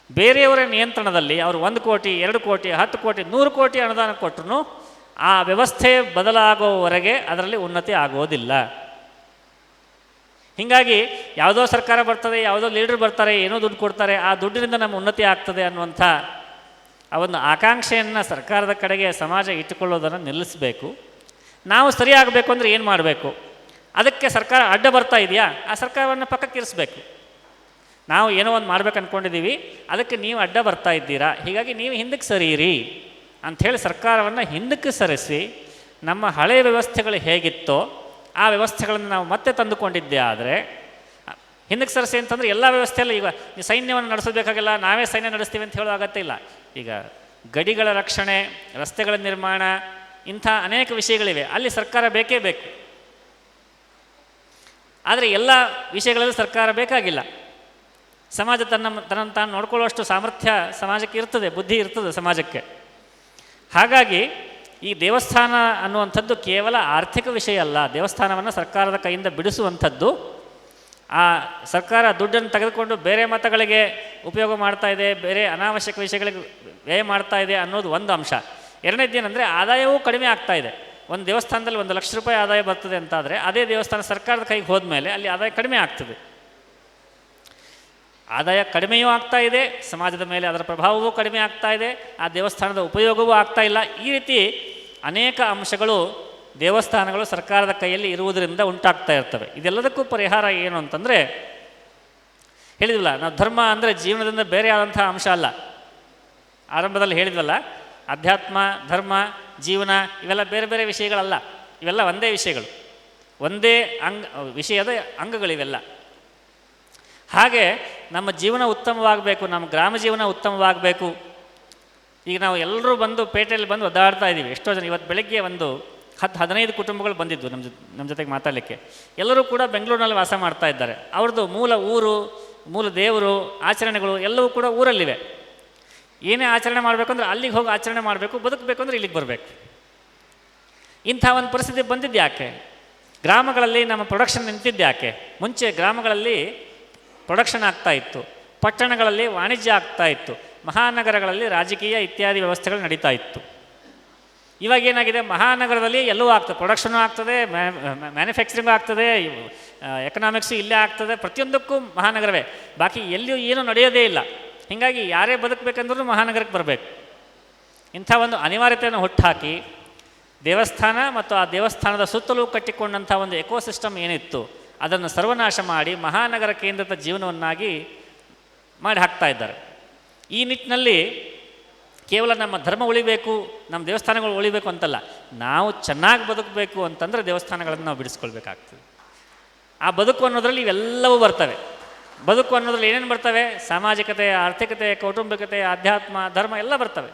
ಬೇರೆಯವರ ನಿಯಂತ್ರಣದಲ್ಲಿ ಅವರು ಒಂದು ಕೋಟಿ, ಎರಡು ಕೋಟಿ, ಹತ್ತು ಕೋಟಿ, ನೂರು ಕೋಟಿ ಅನುದಾನ ಕೊಟ್ಟರು ಆ ವ್ಯವಸ್ಥೆ ಬದಲಾಗುವವರೆಗೆ ಅದರಲ್ಲಿ ಉನ್ನತಿ ಆಗೋದಿಲ್ಲ. ಹೀಗಾಗಿ ಯಾವುದೋ ಸರ್ಕಾರ ಬರ್ತದೆ, ಯಾವುದೋ ಲೀಡರ್ ಬರ್ತಾರೆ, ಏನೋ ದುಡ್ಡು ಕೊಡ್ತಾರೆ, ಆ ದುಡ್ಡಿನಿಂದ ನಮ್ಮ ಉನ್ನತಿ ಆಗ್ತದೆ ಅನ್ನುವಂಥ ಆ ಒಂದು ಆಕಾಂಕ್ಷೆಯನ್ನು ಸರ್ಕಾರದ ಕಡೆಗೆ ಸಮಾಜ ಇಟ್ಟುಕೊಳ್ಳೋದನ್ನು ನಿಲ್ಲಿಸಬೇಕು. ನಾವು ಸರಿಯಾಗಬೇಕು ಅಂದರೆ ಏನು ಮಾಡಬೇಕು? ಅದಕ್ಕೆ ಸರ್ಕಾರ ಅಡ್ಡ ಬರ್ತಾ ಇದೆಯಾ? ಆ ಸರ್ಕಾರವನ್ನು ಪಕ್ಕಕ್ಕೆ ಇರಿಸ್ಬೇಕು. ನಾವು ಏನೋ ಒಂದು ಮಾಡ್ಬೇಕು ಅಂದ್ಕೊಂಡಿದ್ದೀವಿ ಅದಕ್ಕೆ ನೀವು ಅಡ್ಡ ಬರ್ತಾ ಇದ್ದೀರಾ? ಹೀಗಾಗಿ ನೀವು ಹಿಂದಕ್ಕೆ ಸರಿಯಿರಿ ಅಂಥೇಳಿ ಸರ್ಕಾರವನ್ನು ಹಿಂದಕ್ಕೆ ಸರಿಸಿ, ನಮ್ಮ ಹಳೆಯ ವ್ಯವಸ್ಥೆಗಳು ಹೇಗಿತ್ತೋ ಆ ವ್ಯವಸ್ಥೆಗಳನ್ನು ನಾವು ಮತ್ತೆ ತಂದುಕೊಂಡಿದ್ದೆ ಆದರೆ, ಹಿಂದಕ್ಕೆ ಸರಿಸಿ ಅಂತಂದರೆ ಎಲ್ಲ ವ್ಯವಸ್ಥೆಯಲ್ಲ ಈಗ ಸೈನ್ಯವನ್ನು ನಡೆಸಬೇಕಾಗಿಲ್ಲ, ನಾವೇ ಸೈನ್ಯ ನಡೆಸ್ತೀವಿ ಅಂತ ಹೇಳೋ ಅಗತ್ಯ ಇಲ್ಲ. ಈಗ ಗಡಿಗಳ ರಕ್ಷಣೆ, ರಸ್ತೆಗಳ ನಿರ್ಮಾಣ, ಇಂಥ ಅನೇಕ ವಿಷಯಗಳಿವೆ. ಅಲ್ಲಿ ಸರ್ಕಾರ ಬೇಕೇ ಬೇಕು. ಆದರೆ ಎಲ್ಲ ವಿಷಯಗಳಲ್ಲೂ ಸರ್ಕಾರ ಬೇಕಾಗಿಲ್ಲ. ಸಮಾಜ ತನ್ನ ತನ್ನ ತಾನು ನೋಡ್ಕೊಳ್ಳುವಷ್ಟು ಸಾಮರ್ಥ್ಯ ಸಮಾಜಕ್ಕೆ ಇರ್ತದೆ, ಬುದ್ಧಿ ಇರ್ತದೆ ಸಮಾಜಕ್ಕೆ. ಹಾಗಾಗಿ ಈ ದೇವಸ್ಥಾನ ಅನ್ನುವಂಥದ್ದು ಕೇವಲ ಆರ್ಥಿಕ ವಿಷಯ ಅಲ್ಲ, ದೇವಸ್ಥಾನವನ್ನು ಸರ್ಕಾರದ ಕೈಯಿಂದ ಬಿಡಿಸುವಂಥದ್ದು. ಆ ಸರ್ಕಾರ ದುಡ್ಡನ್ನು ತೆಗೆದುಕೊಂಡು ಬೇರೆ ಮತಗಳಿಗೆ ಉಪಯೋಗ ಮಾಡ್ತಾ ಇದೆ, ಬೇರೆ ಅನಾವಶ್ಯಕ ವಿಷಯಗಳಿಗೆ ವ್ಯಯ ಮಾಡ್ತಾ ಇದೆ ಅನ್ನೋದು ಒಂದು ಅಂಶ. ಎರಡನೇದ್ದೇನೆಂದರೆ ಆದಾಯವೂ ಕಡಿಮೆ ಆಗ್ತಾ ಇದೆ. ಒಂದು ದೇವಸ್ಥಾನದಲ್ಲಿ ಒಂದು ಲಕ್ಷ ರೂಪಾಯಿ ಆದಾಯ ಬರ್ತದೆ ಅಂತಾದರೆ ಅದೇ ದೇವಸ್ಥಾನ ಸರ್ಕಾರದ ಕೈಗೆ ಹೋದ್ಮೇಲೆ ಅಲ್ಲಿ ಆದಾಯ ಕಡಿಮೆ ಆಗ್ತದೆ. ಆದಾಯ ಕಡಿಮೆಯೂ ಆಗ್ತಾ ಇದೆ, ಸಮಾಜದ ಮೇಲೆ ಅದರ ಪ್ರಭಾವವೂ ಕಡಿಮೆ ಆಗ್ತಾ ಇದೆ, ಆ ದೇವಸ್ಥಾನದ ಉಪಯೋಗವೂ ಆಗ್ತಾ ಇಲ್ಲ. ಈ ರೀತಿ ಅನೇಕ ಅಂಶಗಳು ದೇವಸ್ಥಾನಗಳು ಸರ್ಕಾರದ ಕೈಯಲ್ಲಿ ಇರುವುದರಿಂದ ಉಂಟಾಗ್ತಾ ಇರ್ತವೆ. ಇದೆಲ್ಲದಕ್ಕೂ ಪರಿಹಾರ ಏನು ಅಂತಂದರೆ, ಹೇಳಿದ್ವಲ್ಲ, ನಾವು ಧರ್ಮ ಅಂದರೆ ಜೀವನದಿಂದ ಬೇರೆ ಆದಂಥ ಅಂಶ ಅಲ್ಲ. ಆರಂಭದಲ್ಲಿ ಹೇಳಿದ್ವಲ್ಲ, ಅಧ್ಯಾತ್ಮ, ಧರ್ಮ ಜೀವನ ಇವೆಲ್ಲ ಬೇರೆ ಬೇರೆ ವಿಷಯಗಳಲ್ಲ. ಇವೆಲ್ಲ ಒಂದೇ ವಿಷಯಗಳು. ಒಂದೇ ಅಂಗ, ವಿಷಯದ ಅಂಗಗಳಿವೆಲ್ಲ. ಹಾಗೆ ನಮ್ಮ ಜೀವನ ಉತ್ತಮವಾಗಬೇಕು, ನಮ್ಮ ಗ್ರಾಮ ಜೀವನ ಉತ್ತಮವಾಗಬೇಕು. ಈಗ ನಾವು ಎಲ್ಲರೂ ಬಂದು ಪೇಟೆಯಲ್ಲಿ ಬಂದು ಒದ್ದಾಡ್ತಾ ಇದ್ದೀವಿ. ಎಷ್ಟೋ ಜನ ಇವತ್ತು ಬೆಳಗ್ಗೆ ಒಂದು ಹತ್ತು ಹದಿನೈದು ಕುಟುಂಬಗಳು ಬಂದಿದ್ದು ನಮ್ಮ ಜೊತೆ ನಮ್ಮ ಜೊತೆಗೆ ಮಾತಾಡಲಿಕ್ಕೆ. ಎಲ್ಲರೂ ಕೂಡ ಬೆಂಗಳೂರಿನಲ್ಲಿ ವಾಸ ಮಾಡ್ತಾ ಇದ್ದಾರೆ. ಅವ್ರದ್ದು ಮೂಲ ಊರು, ಮೂಲ ದೇವರು, ಆಚರಣೆಗಳು ಎಲ್ಲವೂ ಕೂಡ ಊರಲ್ಲಿವೆ. ಏನೇ ಆಚರಣೆ ಮಾಡಬೇಕು ಅಂದರೆ ಅಲ್ಲಿಗೆ ಹೋಗಿ ಆಚರಣೆ ಮಾಡಬೇಕು, ಬದುಕಬೇಕು ಅಂದರೆ ಇಲ್ಲಿಗೆ ಬರಬೇಕು. ಇಂಥ ಒಂದು ಪರಿಸ್ಥಿತಿ ಬಂದಿದ್ದು ಯಾಕೆ? ಗ್ರಾಮಗಳಲ್ಲಿ ನಮ್ಮ ಪ್ರೊಡಕ್ಷನ್ ನಿಂತಿದ್ದು ಯಾಕೆ? ಮುಂಚೆ ಗ್ರಾಮಗಳಲ್ಲಿ ಪ್ರೊಡಕ್ಷನ್ ಆಗ್ತಾ ಇತ್ತು. ಪಟ್ಟಣಗಳಲ್ಲಿ ವಾಣಿಜ್ಯ ಆಗ್ತಾ ಇತ್ತು. ಮಹಾನಗರಗಳಲ್ಲಿ ರಾಜಕೀಯ ಇತ್ಯಾದಿ ವ್ಯವಸ್ಥೆಗಳು ನಡೀತಾ ಇತ್ತು. ಇವಾಗ ಏನಾಗಿದೆ? ಮಹಾನಗರದಲ್ಲಿ ಎಲ್ಲವೂ ಆಗ್ತದೆ ಪ್ರೊಡಕ್ಷನು ಆಗ್ತದೆ ಮ್ಯಾನುಫ್ಯಾಕ್ಚರಿಂಗ್ ಆಗ್ತದೆ ಎಕನಾಮಿಕ್ಸು ಇಲ್ಲೇ ಆಗ್ತದೆ. ಪ್ರತಿಯೊಂದಕ್ಕೂ ಮಹಾನಗರವೇ. ಬಾಕಿ ಎಲ್ಲಿಯೂ ಏನೂ ನಡೆಯೋದೇ ಇಲ್ಲ. ಹೀಗಾಗಿ ಯಾರೇ ಬದುಕಬೇಕಂದ್ರೂ ಮಹಾನಗರಕ್ಕೆ ಬರಬೇಕು. ಇಂಥ ಒಂದು ಅನಿವಾರ್ಯತೆಯನ್ನು ಹುಟ್ಟುಹಾಕಿ ದೇವಸ್ಥಾನ ಮತ್ತು ಆ ದೇವಸ್ಥಾನದ ಸುತ್ತಲೂ ಕಟ್ಟಿಕೊಂಡಂಥ ಒಂದು ಎಕೋಸಿಸ್ಟಮ್ ಏನಿತ್ತು, ಅದನ್ನು ಸರ್ವನಾಶ ಮಾಡಿ ಮಹಾನಗರ ಕೇಂದ್ರಿತ ಜೀವನವನ್ನಾಗಿ ಮಾಡಿ ಹಾಕ್ತಾ ಇದ್ದಾರೆ. ಈ ನಿಟ್ಟಿನಲ್ಲಿ ಕೇವಲ ನಮ್ಮ ಧರ್ಮ ಉಳಿಬೇಕು, ನಮ್ಮ ದೇವಸ್ಥಾನಗಳು ಉಳಿಬೇಕು ಅಂತಲ್ಲ, ನಾವು ಚೆನ್ನಾಗಿ ಬದುಕಬೇಕು ಅಂತಂದರೆ ದೇವಸ್ಥಾನಗಳನ್ನು ನಾವು ಬಿಡಿಸ್ಕೊಳ್ಬೇಕಾಗ್ತದೆ. ಆ ಬದುಕು ಅನ್ನೋದರಲ್ಲಿ ಇವೆಲ್ಲವೂ ಬರ್ತವೆ. ಬದುಕು ಅನ್ನೋದ್ರಲ್ಲಿ ಏನೇನು ಬರ್ತವೆ? ಸಾಮಾಜಿಕತೆ, ಆರ್ಥಿಕತೆ, ಕೌಟುಂಬಿಕತೆ, ಆಧ್ಯಾತ್ಮ, ಧರ್ಮ ಎಲ್ಲ ಬರ್ತವೆ.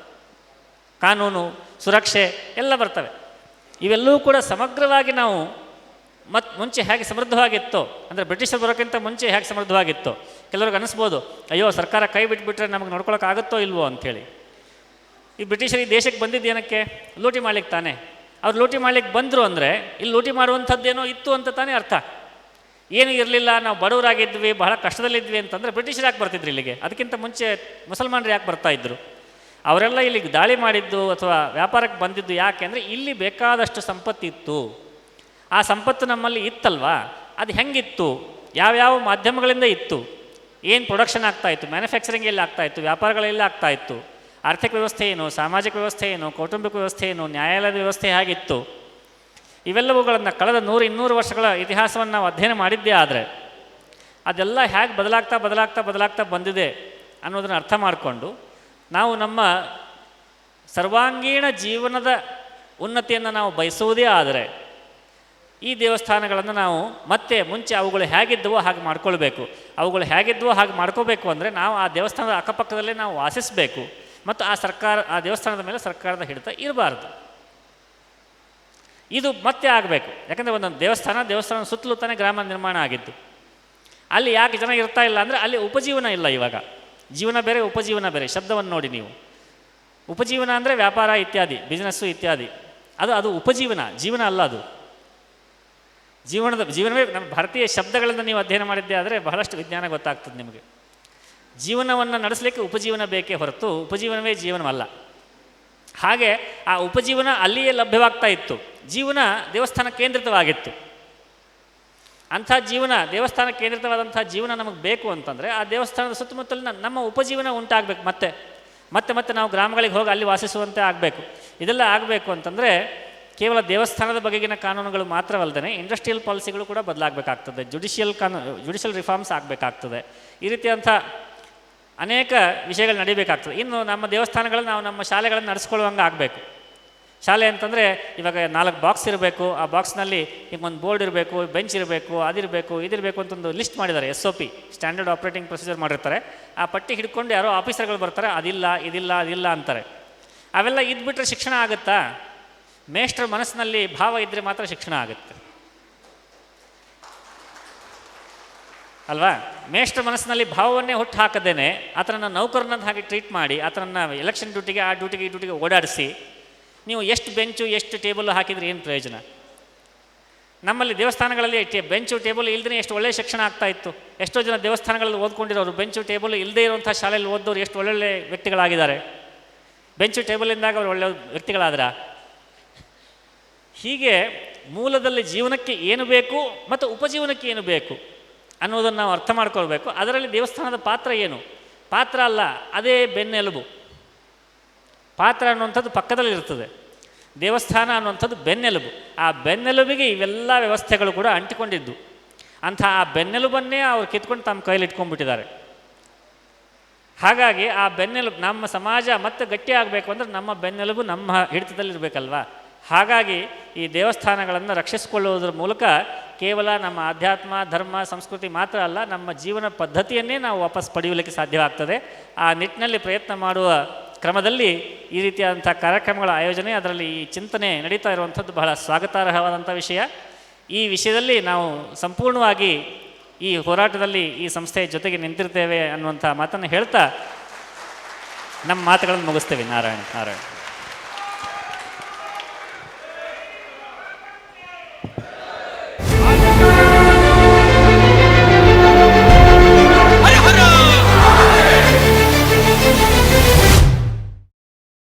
ಕಾನೂನು, ಸುರಕ್ಷೆ ಎಲ್ಲ ಬರ್ತವೆ. ಇವೆಲ್ಲವೂ ಕೂಡ ಸಮಗ್ರವಾಗಿ ನಾವು ಮತ್ತು ಮುಂಚೆ ಹೇಗೆ ಸಮೃದ್ಧವಾಗಿತ್ತು, ಅಂದರೆ ಬ್ರಿಟಿಷರು ಬರೋಕ್ಕಿಂತ ಮುಂಚೆ ಹೇಗೆ ಸಮೃದ್ಧವಾಗಿತ್ತು, ಕೆಲವ್ರಿಗೆ ಅನಿಸ್ಬೋದು, ಅಯ್ಯೋ, ಸರ್ಕಾರ ಕೈ ಬಿಟ್ಬಿಟ್ರೆ ನಮಗೆ ನೋಡ್ಕೊಳಕ್ಕಾಗುತ್ತೋ ಇಲ್ವೋ? ಅಂಥೇಳಿ. ಈ ಬ್ರಿಟಿಷರು ಈ ದೇಶಕ್ಕೆ ಬಂದಿದ್ದು ಏನಕ್ಕೆ? ಲೂಟಿ ಮಾಡ್ಲಿಕ್ಕೆ ತಾನೆ. ಅವ್ರು ಲೂಟಿ ಮಾಡ್ಲಿಕ್ಕೆ ಬಂದರು ಅಂದರೆ, ಇಲ್ಲಿ ಲೂಟಿ ಮಾಡುವಂಥದ್ದೇನೋ ಇತ್ತು ಅಂತ ತಾನೇ ಅರ್ಥ. ಏನೂ ಇರಲಿಲ್ಲ, ನಾವು ಬಡವರಾಗಿದ್ವಿ, ಬಹಳ ಕಷ್ಟದಲ್ಲಿದ್ವಿ ಅಂತಂದರೆ ಬ್ರಿಟಿಷರು ಯಾಕೆ ಬರ್ತಿದ್ರು ಇಲ್ಲಿಗೆ? ಅದಕ್ಕಿಂತ ಮುಂಚೆ ಮುಸಲ್ಮಾನರು ಯಾಕೆ ಬರ್ತಾ ಇದ್ದರು ಅವರೆಲ್ಲ ಇಲ್ಲಿಗೆ ದಾಳಿ ಮಾಡಿದ್ದು ಅಥವಾ ವ್ಯಾಪಾರಕ್ಕೆ ಬಂದಿದ್ದು ಯಾಕೆ ಅಂದರೆ ಇಲ್ಲಿ ಬೇಕಾದಷ್ಟು ಸಂಪತ್ತಿತ್ತು ಆ ಸಂಪತ್ತು ನಮ್ಮಲ್ಲಿ ಇತ್ತಲ್ವಾ? ಅದು ಹೆಂಗಿತ್ತು? ಯಾವ್ಯಾವ ಮಾಧ್ಯಮಗಳಿಂದ ಇತ್ತು? ಏನು ಪ್ರೊಡಕ್ಷನ್ ಆಗ್ತಾ ಇತ್ತು? ಮ್ಯಾನುಫ್ಯಾಕ್ಚರಿಂಗ್ ಎಲ್ಲಿ ಆಗ್ತಾ ಇತ್ತು? ವ್ಯಾಪಾರಗಳೆಲ್ಲ ಆಗ್ತಾ ಇತ್ತು? ಆರ್ಥಿಕ ವ್ಯವಸ್ಥೆ ಏನು? ಸಾಮಾಜಿಕ ವ್ಯವಸ್ಥೆ ಏನು? ಕೌಟುಂಬಿಕ ವ್ಯವಸ್ಥೆ ಏನು? ನ್ಯಾಯಾಲಯದ ವ್ಯವಸ್ಥೆ ಹೇಗಿತ್ತು? ಇವೆಲ್ಲವುಗಳನ್ನು ಕಳೆದ ನೂರು ಇನ್ನೂರು ವರ್ಷಗಳ ಇತಿಹಾಸವನ್ನು ನಾವು ಅಧ್ಯಯನ ಮಾಡಿದ್ದೇ ಆದರೆ ಅದೆಲ್ಲ ಹೇಗೆ ಬದಲಾಗ್ತಾ ಬದಲಾಗ್ತಾ ಬದಲಾಗ್ತಾ ಬಂದಿದೆ ಅನ್ನೋದನ್ನು ಅರ್ಥ ಮಾಡಿಕೊಂಡು ನಾವು ನಮ್ಮ ಸರ್ವಾಂಗೀಣ ಜೀವನದ ಉನ್ನತಿಯನ್ನು ನಾವು ಬಯಸುವುದೇ ಆದರೆ ಈ ದೇವಸ್ಥಾನಗಳನ್ನು ನಾವು ಮತ್ತೆ ಮುಂಚೆ ಅವುಗಳು ಹೇಗಿದ್ದವೋ ಹಾಗೆ ಮಾಡ್ಕೊಳ್ಬೇಕು. ಅವುಗಳು ಹೇಗಿದ್ದವೋ ಹಾಗೆ ಮಾಡ್ಕೋಬೇಕು ಅಂದರೆ ನಾವು ಆ ದೇವಸ್ಥಾನದ ಅಕ್ಕಪಕ್ಕದಲ್ಲೇ ನಾವು ವಾಸಿಸಬೇಕು. ಮತ್ತು ಆ ಸರ್ಕಾರ, ಆ ದೇವಸ್ಥಾನದ ಮೇಲೆ ಸರ್ಕಾರದ ಹಿಡಿತ ಇರಬಾರ್ದು. ಇದು ಮತ್ತೆ ಆಗಬೇಕು. ಯಾಕಂದರೆ ಒಂದೊಂದು ದೇವಸ್ಥಾನ ದೇವಸ್ಥಾನ ಸುತ್ತಲೂ ತಾನೇ ಗ್ರಾಮ ನಿರ್ಮಾಣ ಆಗಿದ್ದು. ಅಲ್ಲಿ ಯಾಕೆ ಜನ ಇರ್ತಾ ಇಲ್ಲ ಅಂದರೆ ಅಲ್ಲಿ ಉಪಜೀವನ ಇಲ್ಲ ಇವಾಗ. ಜೀವನ ಬೇರೆ, ಉಪಜೀವನ ಬೇರೆ. ಶಬ್ದವನ್ನು ನೋಡಿ ನೀವು. ಉಪಜೀವನ ಅಂದರೆ ವ್ಯಾಪಾರ ಇತ್ಯಾದಿ ಬಿಸ್ನೆಸ್ಸು ಇತ್ಯಾದಿ. ಅದು ಅದು ಉಪಜೀವನ. ಜೀವನ ಅಲ್ಲ ಅದು. ಜೀವನದ, ಜೀವನವೇ ನಮ್ಮ ಭಾರತೀಯ ಶಬ್ದಗಳನ್ನು ನೀವು ಅಧ್ಯಯನ ಮಾಡಿದ್ದೆ ಆದರೆ ಬಹಳಷ್ಟು ವಿಜ್ಞಾನ ಗೊತ್ತಾಗ್ತದೆ ನಿಮಗೆ. ಜೀವನವನ್ನು ನಡೆಸಲಿಕ್ಕೆ ಉಪಜೀವನ ಬೇಕೇ ಹೊರತು ಉಪಜೀವನವೇ ಜೀವನವಲ್ಲ. ಹಾಗೆ ಆ ಉಪಜೀವನ ಅಲ್ಲಿಯೇ ಲಭ್ಯವಾಗ್ತಾ ಇತ್ತು. ಜೀವನ ದೇವಸ್ಥಾನ ಕೇಂದ್ರಿತವಾಗಿತ್ತು. ಅಂಥ ಜೀವನ, ದೇವಸ್ಥಾನ ಕೇಂದ್ರಿತವಾದಂಥ ಜೀವನ ನಮಗೆ ಬೇಕು ಅಂತಂದರೆ ಆ ದೇವಸ್ಥಾನದ ಸುತ್ತಮುತ್ತಲಿನ ನಮ್ಮ ಉಪಜೀವನ ಉಂಟಾಗಬೇಕು ಮತ್ತೆ. ಮತ್ತೆ ಮತ್ತೆ ನಾವು ಗ್ರಾಮಗಳಿಗೆ ಹೋಗಿ ಅಲ್ಲಿ ವಾಸಿಸುವಂತೆ ಆಗಬೇಕು. ಇದೆಲ್ಲ ಆಗಬೇಕು ಅಂತಂದರೆ ಕೇವಲ ದೇವಸ್ಥಾನದ ಬಗೆಗಿನ ಕಾನೂನುಗಳು ಮಾತ್ರವಲ್ಲದೆ ಇಂಡಸ್ಟ್ರಿಯಲ್ ಪಾಲಿಸಿಗಳು ಕೂಡ ಬದಲಾಗಬೇಕಾಗ್ತದೆ. ಜುಡಿಷಿಯಲ್ ಕಾನೂ ಜುಡಿಷಿಯಲ್ ರಿಫಾರ್ಮ್ಸ್ ಆಗಬೇಕಾಗ್ತದೆ. ಈ ರೀತಿಯಂಥ ಅನೇಕ ವಿಷಯಗಳು ನಡೀಬೇಕಾಗ್ತದೆ. ಇನ್ನು ನಮ್ಮ ದೇವಸ್ಥಾನಗಳನ್ನು ನಾವು ನಮ್ಮ ಶಾಲೆಗಳನ್ನು ನಡೆಸ್ಕೊಳ್ಳುವಂಗೆ ಆಗಬೇಕು. ಶಾಲೆ ಅಂತಂದರೆ ಇವಾಗ ನಾಲ್ಕು ಬಾಕ್ಸ್ ಇರಬೇಕು. ಆ ಬಾಕ್ಸ್ನಲ್ಲಿ ಈಗ ಒಂದು ಬೋರ್ಡ್ ಇರಬೇಕು, ಬೆಂಚ್ ಇರಬೇಕು, ಅದಿರಬೇಕು, ಇದಿರಬೇಕು ಅಂತ ಒಂದು ಲಿಸ್ಟ್ ಮಾಡಿದ್ದಾರೆ S O P standard operating procedure ಮಾಡಿರ್ತಾರೆ. ಆ ಪಟ್ಟಿ ಹಿಡ್ಕೊಂಡು ಯಾರೋ ಆಫೀಸರ್ಗಳು ಬರ್ತಾರೆ, ಅದಿಲ್ಲ, ಇದಿಲ್ಲ, ಅದಿಲ್ಲ ಅಂತಾರೆ. ಅವೆಲ್ಲ ಇದ್ಬಿಟ್ರೆ ಶಿಕ್ಷಣ ಆಗುತ್ತಾ? ಮೇಷ್ಟ್ರ ಮನಸ್ಸಿನಲ್ಲಿ ಭಾವ ಇದ್ದರೆ ಮಾತ್ರ ಶಿಕ್ಷಣ ಆಗುತ್ತೆ. ಅಲ್ವಾ? ಮೇಷ್ಟ್ರ ಮನಸ್ಸಿನಲ್ಲಿ ಭಾವವನ್ನೇ ಹುಟ್ಟು ಹಾಕದೇನೆ ಆತನನ್ನು ನೌಕರನಂತ ಹಾಗೆ ಟ್ರೀಟ್ ಮಾಡಿ, ಆತನನ್ನು ಎಲೆಕ್ಷನ್ ಡ್ಯೂಟಿಗೆ ಆ ಡ್ಯೂಟಿಗೆ ಈ ಡ್ಯೂಟಿಗೆ ಓಡಾಡಿಸಿ, ನೀವು ಎಷ್ಟು ಬೆಂಚು, ಎಷ್ಟು ಟೇಬಲ್ ಹಾಕಿದ್ರೆ ಏನು ಪ್ರಯೋಜನ? ನಮ್ಮಲ್ಲಿ ದೇವಸ್ಥಾನಗಳಲ್ಲಿ ಬೆಂಚು ಟೇಬಲ್ ಇಲ್ಲದೇ ಎಷ್ಟು ಒಳ್ಳೆಯ ಶಿಕ್ಷಣ ಆಗ್ತಾ ಇತ್ತು. ಎಷ್ಟೋ ಜನ ದೇವಸ್ಥಾನಗಳಲ್ಲಿ ಓದ್ಕೊಂಡಿರೋರು, ಬೆಂಚು ಟೇಬಲ್ ಇಲ್ಲದೇ ಇರುವಂಥ ಶಾಲೆಯಲ್ಲಿ ಓದೋರು ಎಷ್ಟು ಒಳ್ಳೊಳ್ಳೆ ವ್ಯಕ್ತಿಗಳಾಗಿದ್ದಾರೆ. ಬೆಂಚು ಟೇಬಲಿಂದಾಗ ಅವರು ಒಳ್ಳೆಯ ವ್ಯಕ್ತಿಗಳಾದ್ರ? ಹೀಗೆ ಮೂಲದಲ್ಲಿ ಜೀವನಕ್ಕೆ ಏನು ಬೇಕು ಮತ್ತು ಉಪಜೀವನಕ್ಕೆ ಏನು ಬೇಕು? ಅನ್ನೋದನ್ನು ನಾವು ಅರ್ಥ ಮಾಡ್ಕೊಳ್ಬೇಕು. ಅದರಲ್ಲಿ ದೇವಸ್ಥಾನದ ಪಾತ್ರ ಏನು? ಪಾತ್ರ ಅಲ್ಲ, ಅದೇ ಬೆನ್ನೆಲುಬು ಪಾತ್ರ ಅನ್ನುವಂಥದ್ದು ಪಕ್ಕದಲ್ಲಿ ಇರ್ತದೆ ದೇವಸ್ಥಾನ ಅನ್ನುವಂಥದ್ದು ಬೆನ್ನೆಲುಬು ಆ ಬೆನ್ನೆಲುಬಿಗೆ ಇವೆಲ್ಲ ವ್ಯವಸ್ಥೆಗಳು ಕೂಡ ಅಂಟಿಕೊಂಡಿದ್ದು. ಅಂಥ ಆ ಬೆನ್ನೆಲುಬನ್ನೇ ಅವ್ರು ಕಿತ್ಕೊಂಡು ತಮ್ಮ ಕೈಲಿ ಇಟ್ಕೊಂಡ್ಬಿಟ್ಟಿದ್ದಾರೆ. ಹಾಗಾಗಿ ಆ ಬೆನ್ನೆಲುಬು ನಮ್ಮ ಸಮಾಜ ಮತ್ತೆ ಗಟ್ಟಿ ಆಗಬೇಕು ಅಂದರೆ ನಮ್ಮ ಬೆನ್ನೆಲುಬು ನಮ್ಮ ಹಿಡಿತದಲ್ಲಿರಬೇಕಲ್ವಾ? ಹಾಗಾಗಿ ಈ ದೇವಸ್ಥಾನಗಳನ್ನು ರಕ್ಷಿಸಿಕೊಳ್ಳುವುದರ ಮೂಲಕ ಕೇವಲ ನಮ್ಮ ಆಧ್ಯಾತ್ಮ, ಧರ್ಮ, ಸಂಸ್ಕೃತಿ ಮಾತ್ರ ಅಲ್ಲ, ನಮ್ಮ ಜೀವನ ಪದ್ಧತಿಯನ್ನೇ ನಾವು ವಾಪಸ್ ಪಡೆಯಲಿಕ್ಕೆ ಸಾಧ್ಯವಾಗ್ತದೆ. ಆ ನಿಟ್ಟಿನಲ್ಲಿ ಪ್ರಯತ್ನ ಮಾಡುವ ಕ್ರಮದಲ್ಲಿ ಈ ರೀತಿಯಾದಂಥ ಕಾರ್ಯಕ್ರಮಗಳ ಆಯೋಜನೆ, ಅದರಲ್ಲಿ ಈ ಚಿಂತನೆ ನಡೀತಾ ಇರುವಂಥದ್ದು ಬಹಳ ಸ್ವಾಗತಾರ್ಹವಾದಂಥ ವಿಷಯ. ಈ ವಿಷಯದಲ್ಲಿ ನಾವು ಸಂಪೂರ್ಣವಾಗಿ ಈ ಹೋರಾಟದಲ್ಲಿ ಈ ಸಂಸ್ಥೆಯ ಜೊತೆಗೆ ನಿಂತಿರ್ತೇವೆ ಅನ್ನುವಂಥ ಮಾತನ್ನು ಹೇಳ್ತಾ ನಮ್ಮ ಮಾತುಗಳನ್ನು ಮುಗಿಸ್ತೇವೆ. ನಾರಾಯಣ ನಾರಾಯಣ.